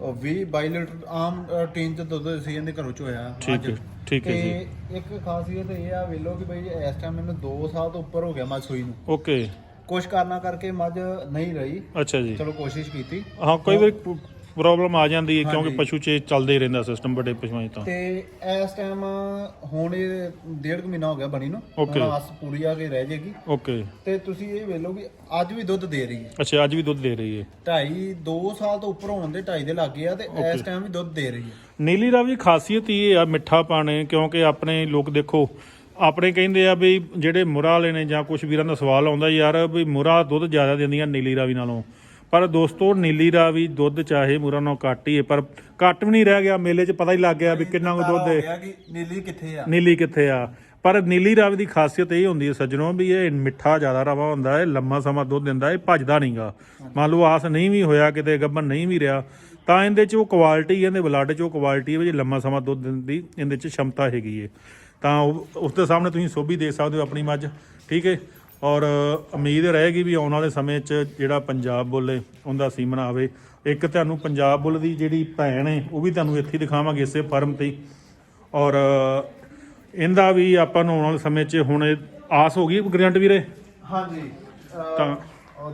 20 22 ਲੀਟਰ ਆਮ ਟੀਨ ਚ ਦੁੱਧ ਸੀ ਇਹਦੇ ਘਰੋਂ ਚ ਹੋਇਆ ਠੀਕ ਹੈ ਠੀਕ ਹੈ ਜੀ। ਤੇ ਇੱਕ ਖਾਸੀਅਤ ਇਹ ਆ ਵੇਲੋ ਕਿ ਬਈ ਇਸ ਟਾਈਮ ਮੈਨੂੰ 2 ਸਾਲ ਤੋਂ ਉੱਪਰ ਹੋ ਗਿਆ ਮੱਝ ਸੂਈ ਨੂੰ। ਓਕੇ। ਕੁਝ ਕਾਰਨਾਂ ਕਰਕੇ ਮੱਝ ਨਹੀਂ ਰਹੀ। ਅੱਛਾ ਜੀ। ਚਲੋ ਕੋਸ਼ਿਸ਼ ਕੀਤੀ। ਹਾਂ ਕਈ ਵਾਰੀ ਪ੍ਰੋਬਲਮ ਆ ਜਾਂਦੀ ਹੈ ਕਿਉਂਕਿ ਪਸ਼ੂ 'ਚ ਚੱਲਦੇ ਹੀ ਰਹਿੰਦਾ ਸਿਸਟਮ ਵੱਡੇ ਪਸ਼ੂਆਂ 'ਚ ਤਾਂ। ਤੇ ਇਸ ਟਾਈਮ ਹੁਣ ਇਹ ਡੇਢ ਕੁ ਮਹੀਨਾ ਹੋ ਗਿਆ ਬਣੀ ਨੂੰ। Okay. ਹੁਣ ਆਸ ਪੂਰੀ ਆ ਕੇ ਰਹਿ ਜਾਏਗੀ ਓਕੇ ਤੇ ਤੁਸੀਂ ਇਹ ਵੇਲੋ ਕਿ ਅੱਜ ਵੀ ਦੁੱਧ ਦੇ ਰਹੀ ਹੈ। ਅੱਛਾ ਅੱਜ ਵੀ ਦੁੱਧ ਦੇ ਰਹੀ ਹੈ। ਢਾਈ 2 ਸਾਲ ਤੋਂ ਉੱਪਰ ਹੋਣ ਦੇ ਢਾਈ ਦੇ ਲੱਗੇ ਆ ਤੇ ਇਸ ਟਾਈਮ ਵੀ ਦੁੱਧ ਦੇ ਰਹੀ ਹੈ। ਨੀਲੀ ਰਾਵੀ ਦੀ ਖਾਸੀਅਤ ਇਹ ਆ ਮਿੱਠਾ ਪਾਣੇ ਕਿਉਂਕਿ ਆਪਣੇ ਲੋਕ ਦੇਖੋ ਆਪਣੇ ਕਹਿੰਦੇ ਆ ਵੀ ਜਿਹੜੇ ਮੁਰਾ ਵਾਲੇ ਨੇ ਜਾਂ ਕੁਝ ਵੀਰਾਂ ਦਾ ਸਵਾਲ ਆਉਂਦਾ ਯਾਰ ਵੀ ਮੁਰਾ ਦੁੱਧ ਜ਼ਿਆਦਾ ਦਿੰਦੀਆਂ ਨੀਲੀ ਰਾਵੀ ਨਾਲੋਂ। ਪਰ ਦੋਸਤੋ ਨੀਲੀ ਰਾਵੀ ਦੁੱਧ ਚਾਹੇ ਮੁਰਾ ਨਾਲੋਂ ਘੱਟ ਹੀ ਹੈ ਪਰ ਘੱਟ ਵੀ ਨਹੀਂ ਰਹਿ ਗਿਆ। ਮੇਲੇ 'ਚ ਪਤਾ ਹੀ ਲੱਗ ਗਿਆ ਵੀ ਕਿੰਨਾ ਕੁ ਦੁੱਧ ਹੋ ਹੈ। ਕਿ ਨੀਲੀ ਕਿੱਥੇ ਆ? ਨੀਲੀ ਕਿੱਥੇ ਆ? ਪਰ ਨੀਲੀ ਰਾਵੀ ਦੀ ਖਾਸੀਅਤ ਇਹ ਹੁੰਦੀ ਹੈ ਸੱਜਣੋ ਵੀ ਇਹ ਮਿੱਠਾ ਜ਼ਿਆਦਾ ਰਵਾ ਹੁੰਦਾ ਹੈ ਲੰਮਾ ਸਮਾਂ ਦੁੱਧ ਦਿੰਦਾ ਇਹ ਭੱਜਦਾ ਨਹੀਂਗਾ ਮੰਨ ਲਓ ਆਸ ਨਹੀਂ ਵੀ ਹੋਇਆ ਕਿਤੇ ਗੱਭਣ ਨਹੀਂ ਵੀ ਰਿਹਾ ਤਾਂ ਇਹਦੇ 'ਚ ਉਹ ਕੁਆਲਿਟੀ ਇਹਦੇ ਬਲੱਡ 'ਚ ਉਹ ਕੁਆਲਿਟੀ ਹੈ ਵੀ ਲੰਮਾ ਸਮਾਂ ਦੁੱਧ ਦਿੰਦੀ ਦੀ ਇਹਦੇ 'ਚ ਸ਼ਮਤਾ ਹੈਗੀ ਹੈ। ਤਾਂ ਉਸ ਦੇ ਸਾਹਮਣੇ ਤੁਸੀਂ ਸੋਭੀ ਦੇਖ ਸਕਦੇ ਹੋ ਆਪਣੀ ਮੱਝ ਠੀਕ ਹੈ? ਔਰ ਉਮੀਦ ਰਹੇਗੀ ਵੀ ਆਉਣ ਵਾਲੇ ਸਮੇਂ 'ਚ ਜਿਹੜਾ ਪੰਜਾਬ ਬੁੱਲ ਉਹਦਾ ਸੀਮਨ ਆਵੇ। ਇੱਕ ਤੁਹਾਨੂੰ ਪੰਜਾਬ ਬੁੱਲ ਦੀ ਜਿਹੜੀ ਭੈਣ ਹੈ ਉਹ ਵੀ ਤੁਹਾਨੂੰ ਇੱਥੇ ਦਿਖਾਵਾਂਗੇ ਇਸੇ ਫਰਮ ਤੇ। ਔਰ ਇਹਦਾ ਵੀ ਆਪਾਂ ਨੂੰ ਆਉਣ ਵਾਲੇ ਸਮੇਂ 'ਚ ਹੁਣ ਆਸ ਹੋ ਗਈ ਗਰੰਟ ਵੀਰੇ? ਹਾਂਜੀ। ਤਾਂ-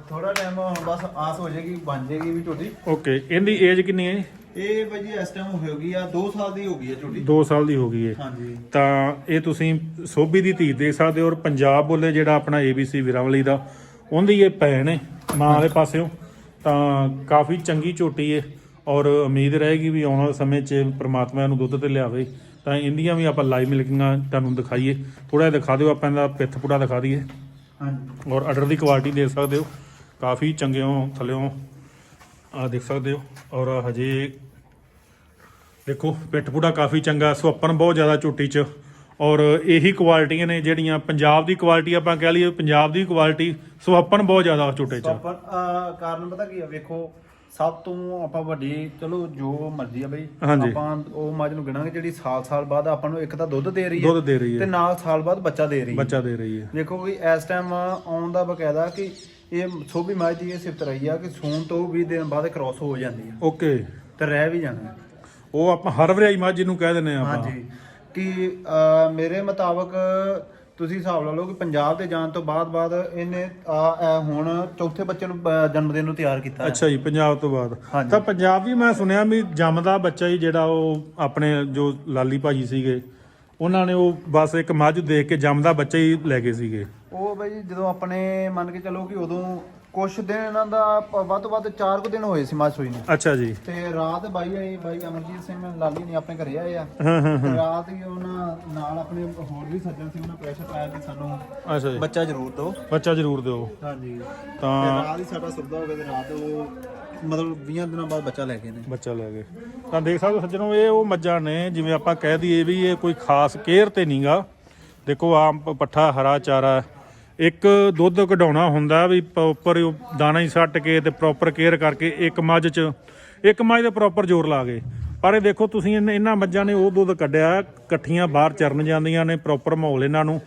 ਥੋੜਾ ਟਾਈਮ ਬਸ ਆਸ ਹੋ ਜਾਏਗੀ ਬਣ ਜਾਏਗੀ ਵੀ ਝੋਟੀ। ਓਕੇ ਇਹਦੀ ਏਜ ਕਿੰਨੀ ਹੈ ਇਹ ਜੀ ਇਸ ਟਾਈਮ ਹੋ ਗਈ ਆ 2 ਸਾਲ ਦੀ ਹੋ ਗਈ ਆ ਝੋਟੀ। 2 ਸਾਲ ਦੀ ਹੋ ਗਈ ਹੈ ਹਾਂਜੀ। ਤਾਂ ਇਹ ਤੁਸੀਂ ਸੋਭੀ ਦੀ ਧੀ ਦੇਖ ਸਕਦੇ ਹੋ ਔਰ ਪੰਜਾਬ ਬੋਲੇ ਜਿਹੜਾ ਆਪਣਾ ABC ਵਿਰਾਵਲੀ ਦਾ ਉਹਦੀ ਇਹ ਭੈਣ ਹੈ ਮਾਂ ਵਾਲੇ ਪਾਸਿਓਂ। ਤਾਂ ਕਾਫੀ ਚੰਗੀ ਝੋਟੀ ਹੈ ਔਰ ਉਮੀਦ ਰਹੇਗੀ ਵੀ ਆਉਣ ਵਾਲੇ ਸਮੇਂ 'ਚ ਪ੍ਰਮਾਤਮਾ ਨੂੰ ਦੁੱਧ ਤੇ ਲਿਆਵੇ। ਤਾਂ ਇੰਦੀਆਂ ਵੀ ਆਪਾਂ ਲਾਈਵ ਮਿਲਕਿੰਗਾਂ ਤੁਹਾਨੂੰ ਦਿਖਾਈਏ। ਥੋੜਾ ਜਿਹਾ ਦਿਖਾ ਦਿਓ ਆਪਾਂ ਇਹਦਾ ਪਿੱਥ ਪੁੜਾ ਦਿਖਾ ਦਈਏ। ਹਾਂਜੀ। ਔਰ ਆਰਡਰ ਦੀ ਕੁਆਲਿਟੀ ਦੇਖ ਸਕਦੇ ਹੋ। ਕਾਫੀ ਚੰਗਿਓ ਥੱਲਿਓਂ ਆ ਦੇਖ ਸਕਦੇ ਹੋ ਔਰ ਹਜੇ ਦੇਖੋ ਪਿੱਠ ਪੁੜਾ ਕਾਫੀ ਚੰਗਾ ਸੁਹੱਪਣ ਬਹੁਤ ਜ਼ਿਆਦਾ ਝੋਟੀ 'ਚ। ਔਰ ਇਹੀ ਕੁਆਲਿਟੀਆਂ ਨੇ ਜਿਹੜੀਆਂ ਪੰਜਾਬ ਦੀ ਕੁਆਲਿਟੀ ਆਪਾਂ ਕਹਿ ਲਈਏ ਪੰਜਾਬ ਦੀ ਕੁਆਲਿਟੀ ਸੁਹੱਪਣ ਬਹੁਤ ਜ਼ਿਆਦਾ ਝੋਟੇ 'ਚ। ਕਾਰਨ ਪਤਾ ਕੀ ਆ ਵੇਖੋ ਸਭ ਤੋਂ ਆਪਾਂ ਵੱਡੀ ਚਲੋ ਜੋ ਮਰਜ਼ੀ ਆ ਬਈ। ਆਪਾਂ ਉਹ ਮੱਝ ਨੂੰ ਗਿਣਾਂਗੇ ਜਿਹੜੀ ਸਾਲ-ਸਾਲ ਬਾਅਦ ਆਪਾਂ ਨੂੰ ਇੱਕ ਤਾਂ ਦੁੱਧ ਦੇ ਰਹੀ ਹੈ ਦੁੱਧ ਦੇ ਰਹੀ ਤੇ ਹੈ ਨਾਲ ਸਾਲ ਬਾਅਦ ਬੱਚਾ ਦੇ ਰਹੀ ਹੈ। ਬੱਚਾ ਦੇ ਰਹੀ ਹੈ। ਵੇਖੋ ਵੀ ਇਸ ਟਾਈਮ ਆਉਣ ਦਾ ਬਕਾਇਦਾ ਕਿ ਇਹ ਸੋਭੀ ਮੱਝ ਦੀ ਇਹ ਸਿਫਤ ਰਹੀ ਆ ਕਿ ਸੂਣ ਤੋਂ 20 ਦਿਨ ਬਾਅਦ ਕ੍ਰਾਸ ਹੋ ਜਾਂਦੀ ਆ। ਓਕੇ। ਤੇ ਰਹਿ ਵੀ ਜਾਣਾ। ਉਹ ਆਪਾਂ ਹਰ ਵਰਿਆਈ ਮੱਝ ਜਿਹਨੂੰ ਕਹਿ ਦਿੰਦੇ ਆ ਆਪਾਂ। ਹਾਂਜੀ। ਕਿ ਅਹ, ਮੇਰੇ ਮੁਤਾਬਕ ਤੁਸੀਂ ਹਿਸਾਬ ਲਾ ਲਓ ਕਿ ਪੰਜਾਬ ਦੇ ਜਾਣ ਤੋਂ ਬਾਅਦ ਬਾਅਦ ਇਹਨੇ ਆ ਇਹ ਹੁਣ ਚੌਥੇ ਬੱਚੇ ਨੂੰ ਜਨਮ ਦਿਨ ਨੂੰ ਤਿਆਰ ਕੀਤਾ ਹੈ। ਅੱਛਾ ਜੀ ਪੰਜਾਬ ਤੋਂ ਬਾਅਦ। ਹਾਂਜੀ। ਤਾਂ ਪੰਜਾਬ ਵੀ ਮੈਂ ਸੁਣਿਆ ਵੀ ਜੰਮਦਾ ਬੱਚਾ ਹੀ ਜਿਹੜਾ ਉਹ ਆਪਣੇ ਜੋ ਲਾਲੀ ਭਾਜੀ ਸੀਗੇ ਉਹਨਾਂ ਨੇ ਉਹ ਬਸ ਇੱਕ ਮੱਝ ਦੇਖ ਕੇ ਜੰਮਦਾ ਬੱਚਾ ਹੀ ਲੈ ਗਏ ਸੀਗੇ। ਉਹ ਬਈ ਜਦੋਂ ਆਪਣੇ ਮੰਨ ਕੇ ਚੱਲੋ ਕਿ ਉਦੋਂ ਕੁਛ ਦਿਨ ਇਹਨਾਂ ਦਾ ਪ- ਵੱਧ ਤੋਂ ਵੱਧ 4 ਕੁ ਦਿਨ ਹੋਏ ਸੀ ਮੱਝ ਸੂਈ ਨੂੰ। ਅੱਛਾ ਜੀ। ਤੇ ਰਾਤ ਬਾਈ ਆਈ ਬਾਈ ਅਮਰਜੀਤ ਸਿੰਘ ਲਾਲੀ ਨੇ ਆਪਣੇ ਘਰੇ ਆਏ ਆ। ਹਾਂ ਹਾਂ ਤੇ ਰਾਤ ਹੀ ਉਹਨਾਂ ਨਾਲ ਆਪਣੇ ਹੋਰ ਵੀ ਸੱਜਣ ਸੀ ਉਹਨਾਂ ਪ੍ਰੈਸ਼ਰ ਪਾਇਆ ਕਿ ਸਾਨੂੰ ਅੱਛਾ ਜੀ। ਬੱਚਾ ਜ਼ਰੂਰ ਦਿਓ। ਬੱਚਾ ਜ਼ਰੂਰ ਦਿਓ। ਹਾਂਜੀ। ਤੇ ਰਾਤ ਹੀ ਸਾਡਾ ਸੁਵਿਧਾ ਹੋ ਗਿਆ ਤੇ ਰਾਤ ਉਹ ਮਤਲਬ 20 ਦਿਨਾਂ ਬਾਅਦ ਬੱਚਾ ਲੈ ਗਏ ਨੇ ਬੱਚਾ ਲੈ ਗਏ ਤਾਂ ਦੇਖ ਸਕਦੇ ਹੋ ਸੱਜਣੋ ਇਹ ਉਹ ਮੱਝਾਂ ਨੇ ਜਿਵੇਂ ਆਪਾਂ ਕਹਿ ਦਈਏ ਵੀ ਇਹ ਕੋਈ ਖਾਸ ਕੇਅਰ ਤੇ ਨਹੀਂਗਾ ਦੇਖੋ ਆਮ ਪ- ਪੱਠਾ ਹਰਾ ਚਾਰਾ ਹੈ। ਇੱਕ ਦੁੱਧ ਕਢਾਉਣਾ ਹੁੰਦਾ ਵੀ ਪ੍ਰੋਪਰ ਦਾਣਾ ਹੀ ਸੱਟ ਕੇ ਤੇ ਪ੍ਰੋਪਰ ਕੇਅਰ ਕਰਕੇ ਇੱਕ ਮੱਝ 'ਚ, ਇੱਕ ਮੱਝ ਦੇ ਪ੍ਰੋਪਰ ਜ਼ੋਰ ਲਾ ਗਏ ਪਰ ਇਹ ਦੇਖੋ ਤੁਸੀਂ ਇਹਨਾਂ- ਇਹਨਾਂ ਮੱਝਾਂ ਨੇ ਉਹ ਦੁੱਧ ਕੱਢਿਆ, ਇਕੱਠੀਆਂ ਬਾਹਰ ਚਰਨ ਜਾਂਦੀਆਂ ਨੇ ਪ੍ਰੋਪਰ ਮਾਹੌਲ ਇਹਨਾਂ ਨੂੰ।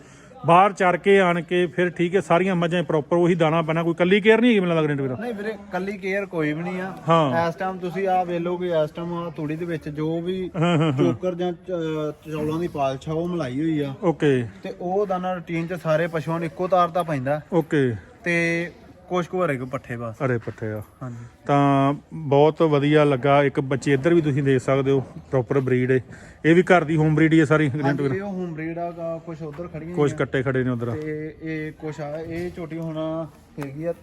ਬਾਹਰ ਚਰ ਕੇ ਆਣ ਕੇ ਫਿਰ ਠੀਕ ਹੈ ਸਾਰੀਆਂ ਮੱਝਾਂ ਪ੍ਰੋਪਰ ਉਹੀ ਦਾਣਾ ਪੈਣਾ ਕੋਈ ਕੱਲੀ ਕੇਅਰ ਨਹੀਂ ਹੈਗੀ ਮੈਨੂੰ ਲੱਗਦਾ ਵੀਰ ਨਹੀਂ ਵੀਰੇ ਕੱਲੀ ਕੇਅਰ ਕੋਈ ਵੀ ਨਹੀਂ ਆ। ਹਾਂ। ਇਸ ਟਾਈਮ ਤੁਸੀਂ ਆ ਵੇਖ ਲਓ ਕਿ ਇਸ ਟਾਈਮ ਤੂੜੀ ਦੇ ਵਿੱਚ ਜੋ ਵੀ ਚੋਕਰ ਜਾਂ ਚੌਲਾਂ ਦੀ ਪਾਲਛਾ ਉਹ ਮਲਾਈ ਹੋਈ ਆ। ਓਕੇ ਤੇ ਉਹ ਦਾਣਾ ਰੂਟੀਨ ਚ ਸਾਰੇ ਪਸ਼ੂਆਂ ਨੂੰ ਇੱਕੋ ਤਾਰ ਦਾ ਪੈਂਦਾ। ਓਕੇ ਤੇ ਕੁਛ ਕੁ ਹਰੇ ਕੋ ਪੱਠੇ ਬਸ। ਅਰੇ ਪੱਠੇ ਆ। ਹਾਂਜੀ। ਤਾਂ ਬਹੁਤ ਵਧੀਆ ਲੱਗਾ। ਇੱਕ ਬੱਚੇ ਇੱਧਰ ਵੀ ਤੁਸੀਂ ਦੇਖ ਸਕਦੇ ਹੋ ਪ੍ਰੋਪਰ ਬਰੀਡ ਹੈ ਇਹ ਵੀ ਘਰ ਦੀ ਹੋਮ ਬਰੀਡ ਹੀ ਹੈ ਸਾਰੀ ਹਾਂਜੀ, ਇਹ ਹੋਮ ਬਰੀਡ ਆ ਕੁਛ ਉਧਰ ਖੜੀਆਂ ਕੁਝ ਕੱਟੇ ਖੜੇ ਨੇ ਉਧਰ। ਤੇ ਇਹ ਕੁਛ ਆ ਇਹ ਝੋਟੀ ਹੁਣ ਹੈਗੀ ਆ।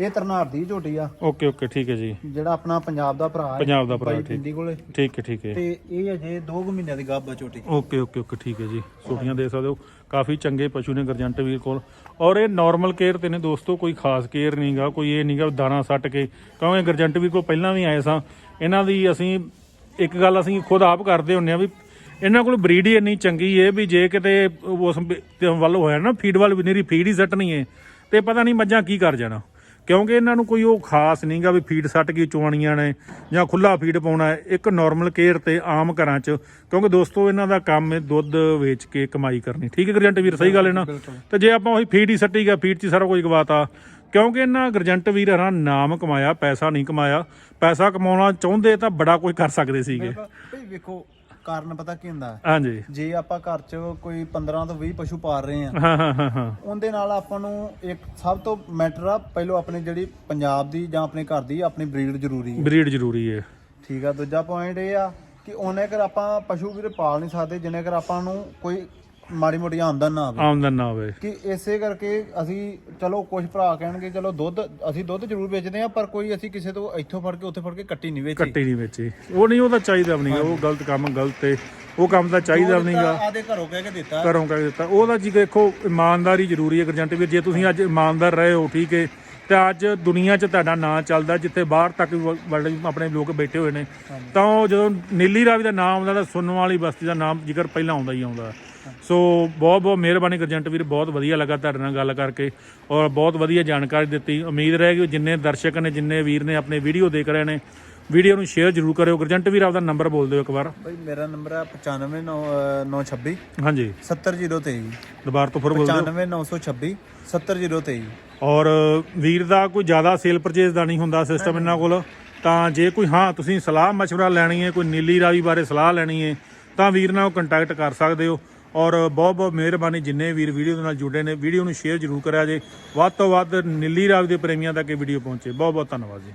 ਇਹ ਤਰਨਾਰ ਦੀ ਝੋਟੀ ਆ। ਓਕੇ ਓਕੇ ਠੀਕ ਹੈ ਜੀ। ਜਿਹੜਾ ਆਪਣਾ ਪੰਜਾਬ ਦਾ ਭਰਾ ਹੈ ਪੰਜਾਬ ਦਾ ਭਰਾ, ਠੀਕ। ਪਿੰਡੀ ਕੋਲੇ। ਠੀਕ ਹੈ ਠੀਕ ਹੈ। ਤੇ ਇਹ ਅਜੇ 2 ਮਹੀਨਿਆਂ ਦੀ ਗੱਭ ਆ ਝੋਟੀ। ਓਕੇ ਓਕੇ ਓਕੇ ਠੀਕ ਹੈ ਜੀ। ਛੋਟੀਆਂ ਦੇ ਸਕਦੇ ਹੋ। ਕਾਫੀ ਚੰਗੇ ਪਸ਼ੂ ਨੇ ਗਰਜੰਟ ਵੀਰ ਕੋਲ। ਔਰ ਇਹ ਨਾਰਮਲ ਕੇਅਰ ਤੇ ਨੇ ਦੋਸਤੋ, ਕੋਈ ਖਾਸ ਕੇਅਰ ਨਹੀਂਗਾ, ਕੋਈ ਇਹ ਨਹੀਂਗਾ ਦਾਣਾ ਸੱਟ ਕੇ। ਕਿਉਂਕਿ ਗਰਜੰਟ ਵੀਰ ਕੋਲ ਪਹਿਲਾਂ ਵੀ ਆਏ ਸਾਂ। ਇਹਨਾਂ ਦੀ ਅਸੀਂ ਇੱਕ ਗੱਲ ਅਸੀਂ ਖੁਦ ਆਪ ਕਰਦੇ ਹੁੰਨੇ ਆ ਵੀ ਇਹਨਾਂ ਕੋਲ ਬਰੀਡ ਹੀ ਇੰਨੀ ਚੰਗੀ ਏ ਵੀ ਜੇ ਕਿਤੇ ਉਸ ਵੱਲ ਹੋਇਆ ਨਾ ਫੀਡ ਵੱਲ ਵੀ ਨੇਰੀ ਫੀਡ ਹੀ ਸੱਟਣੀ ਏ। ਤੇ ਪਤਾ ਨਹੀਂ ਮੱਝਾਂ ਕੀ ਕਰ ਜਾਣਾ। ਕਿਉਂਕਿ ਇਹਨਾਂ ਨੂੰ ਕੋਈ ਉਹ ਖਾਸ ਨਹੀਂਗਾ ਵੀ ਫੀਡ ਸੱਟ ਕੇ ਚੁਆਣੀਆਂ ਨੇ ਜਾਂ ਖੁੱਲਾ ਫੀਡ ਪਾਉਣਾ ਹੈ। ਇੱਕ ਨਾਰਮਲ ਕੇਅਰ ਤੇ ਆਮ ਘਰਾਂ 'ਚ ਕਿਉਂਕਿ ਦੋਸਤੋ ਇਹਨਾਂ ਦਾ ਕੰਮ ਹੈ ਦੁੱਧ ਵੇਚ ਕੇ ਕਮਾਈ ਕਰਨੀ। ਠੀਕ ਹੈ ਗਰਜੰਟ ਵੀਰ ਸਹੀ ਗੱਲ ਹੈ ਨਾ? ਤੇ ਜੇ ਆਪਾਂ ਉਹੀ ਫੀਡ ਹੀ ਸੱਟੀ ਗਿਆ ਫੀਡ 'ਚ ਸਾਰਾ ਕੁਝ ਗਵਾਤਾ ਕਿਉਂਕਿ ਇਹਨਾਂ ਗਰਜੰਟ ਵੀਰ ਹਰਾਂ ਨਾਮ ਕਮਾਇਆ ਪੈਸਾ ਨਹੀਂ ਕਮਾਇਆ। ਪੈਸਾ ਕਮਾਉਣਾ ਚਾਹੁੰਦੇ ਤਾਂ ਬੜਾ ਕੁਝ ਕਰ ਸਕਦੇ ਸੀਗੇ। ਵੇਖੋ ਕਾਰਨ ਪਤਾ ਕੀ ਹੁੰਦਾ? ਹਾਂਜੀ। ਜੇ ਆਪਾਂ ਘਰ 'ਚ ਕੋਈ 15 ਤੋਂ 20 ਪਸ਼ੂ ਪਾਲ ਰਹੇ ਆ ਹਾਂ ਹਾਂ ਹਾਂ ਹਾਂ। ਉਹਦੇ ਨਾਲ ਆਪਾਂ ਨੂੰ ਇੱਕ ਸਭ ਤੋਂ ਮੈਟਰ ਆ ਪਹਿਲਾਂ ਆਪਣੀ ਜਿਹੜੀ ਪੰਜਾਬ ਦੀ ਜਾਂ ਆਪਣੇ ਘਰ ਦੀ ਆਪਣੀ ਬਰੀਡ ਜ਼ਰੂਰੀ ਹੈ। ਬਰੀਡ ਜ਼ਰੂਰੀ ਹੈ। ਠੀਕ ਆ ਦੂਜਾ ਪੁਆਇੰਟ ਇਹ ਆ ਕਿ ਉਹਨੇ ਕਰ ਆਪਾਂ ਪਸ਼ੂ ਵੀਰੇ ਪਾਲ ਨਹੀਂ ਸਕਦੇ ਜਿੰਨੇ ਕਰ ਆਪਾਂ ਨੂੰ ਕੋਈ ਮਾੜੀ ਮੋਟੀ ਆਮਦਨ ਨਾ ਆਵੇ ਆਮਦਨ ਨਾ ਹੋਵੇ। ਕਿ ਇਸੇ ਕਰਕੇ ਅਸੀਂ ਚਲੋ ਕੁਝ ਭਰਾ ਕਹਿਣਗੇ ਚਲੋ ਦੁੱਧ ਅਸੀਂ ਦੁੱਧ ਜ਼ਰੂਰ ਵੇਚਦੇ ਆ ਪਰ ਕੋਈ ਅਸੀਂ ਕਿਸੇ ਤੋਂ ਇੱਥੋਂ ਫੜ ਕੇ ਉੱਥੇ ਫੜ ਕੇ ਕੱਟੀ ਨਹੀਂ ਵੇਚੀ। ਕੱਟੀ ਨਹੀਂ ਵੇਚੀ। ਉਹ ਨਹੀਂ ਉਹਦਾ ਚਾਹੀਦਾ ਵੀ ਨਹੀਂਗਾ ਉਹ ਗਲਤ ਕੰਮ ਗਲਤ ਹੈ ਉਹ ਕੰਮ ਤਾਂ ਚਾਹੀਦਾ ਵੀ ਨਹੀਂਗਾ। ਆਦੇ ਘਰੋਂ ਕਹਿ ਕੇ ਦਿੱਤਾ। ਘਰੋਂ ਕਹਿ ਦਿੱਤਾ। ਉਹਦਾ ਜੀ ਦੇਖੋ ਇਮਾਨਦਾਰੀ ਜ਼ਰੂਰੀ ਹੈ ਗਰਜੰਟ ਵੀਰ। ਜੇ ਤੁਸੀਂ ਅੱਜ ਇਮਾਨਦਾਰ ਰਹੇ ਹੋ ਠੀਕ ਹੈ ਤੇ ਅੱਜ ਦੁਨੀਆ 'ਚ ਤੁਹਾਡਾ ਨਾਂ ਚੱਲਦਾ ਜਿੱਥੇ ਬਾਹਰ ਤੱਕ ਵੀ ਵਰਲਡ ਆਪਣੇ ਲੋਕ ਬੈਠੇ ਹੋਏ ਨੇ ਤਾਂ ਉਹ ਜਦੋਂ ਨੀਲੀ ਰਾਵੀ ਦਾ ਨਾਮ ਆਉਂਦਾ ਤਾਂ ਸੁਣਨ ਵਾਲੀ ਬਸਤੀ ਦਾ ਨਾਮ ਜ਼ਿਕਰ ਪਹਿਲਾਂ ਆਉਂਦਾ ਹੀ ਆਉਂਦਾ। ਸੋ ਬਹੁਤ ਬਹੁਤ ਮਿਹਰਬਾਨੀ ਗਰਜੰਟ ਵੀਰ ਬਹੁਤ ਵਧੀਆ ਲੱਗਾ ਤੁਹਾਡੇ ਨਾਲ ਗੱਲ ਕਰਕੇ ਔਰ ਬਹੁਤ ਵਧੀਆ ਜਾਣਕਾਰੀ ਦਿੱਤੀ ਉਮੀਦ ਰਹੇ ਕਿ ਜਿੰਨੇ ਦਰਸ਼ਕ ਨੇ ਜਿੰਨੇ ਵੀਰ ਨੇ ਆਪਣੇ ਵੀਡੀਓ ਦੇਖ ਰਹੇ ਨੇ ਵੀਡੀਓ ਨੂੰ ਸ਼ੇਅਰ ਜ਼ਰੂਰ ਕਰਿਓ ਗੁਰਜੰਟ ਵੀਰ ਆਪਦਾ ਨੰਬਰ ਬੋਲ ਦਿਓ ਇੱਕ ਵਾਰ ਬਾਈ ਮੇਰਾ ਨੰਬਰ ਹੈ 95926 ਹਾਂਜੀ 70023 ਦੁਬਾਰਾ ਤੋਂ ਫਿਰ ਬੋਲ ਦਿਓ 95926 70023 ਔਰ ਵੀਰ ਦਾ ਕੋਈ ਜ਼ਿਆਦਾ ਸੇਲ ਪਰਚੇਸ ਦਾ ਨਹੀਂ ਹੁੰਦਾ ਸਿਸਟਮ ਇਹਨਾਂ ਕੋਲ ਤਾਂ ਜੇ ਕੋਈ ਹਾਂ ਤੁਸੀਂ ਸਲਾਹ مشورہ ਲੈਣੀ ਹੈ ਕੋਈ ਨੀਲੀ ਰਾਵੀ ਬਾਰੇ ਸਲਾਹ ਲੈਣੀ ਹੈ ਤਾਂ ਵੀਰ ਨਾਲ ਕੰਟੈਕਟ ਕਰ ਸਕਦੇ ਹੋ ਔਰ ਬਹੁਤ ਬਹੁਤ ਮਿਹਰਬਾਨੀ ਜਿੰਨੇ ਵੀਰ ਵੀਡੀਓ ਦੇ ਨਾਲ ਜੁੜੇ ਨੇ। ਵੀਡੀਓ ਨੂੰ ਸ਼ੇਅਰ ਜ਼ਰੂਰ ਕਰਿਆ ਜੇ। ਵੱਧ ਤੋਂ ਵੱਧ ਨੀਲੀ ਰਾਵ ਦੇ ਪ੍ਰੇਮੀਆਂ ਤੱਕ ਇਹ ਵੀਡੀਓ ਪਹੁੰਚੇ। ਬਹੁਤ ਬਹੁਤ ਧੰਨਵਾਦ ਜੀ।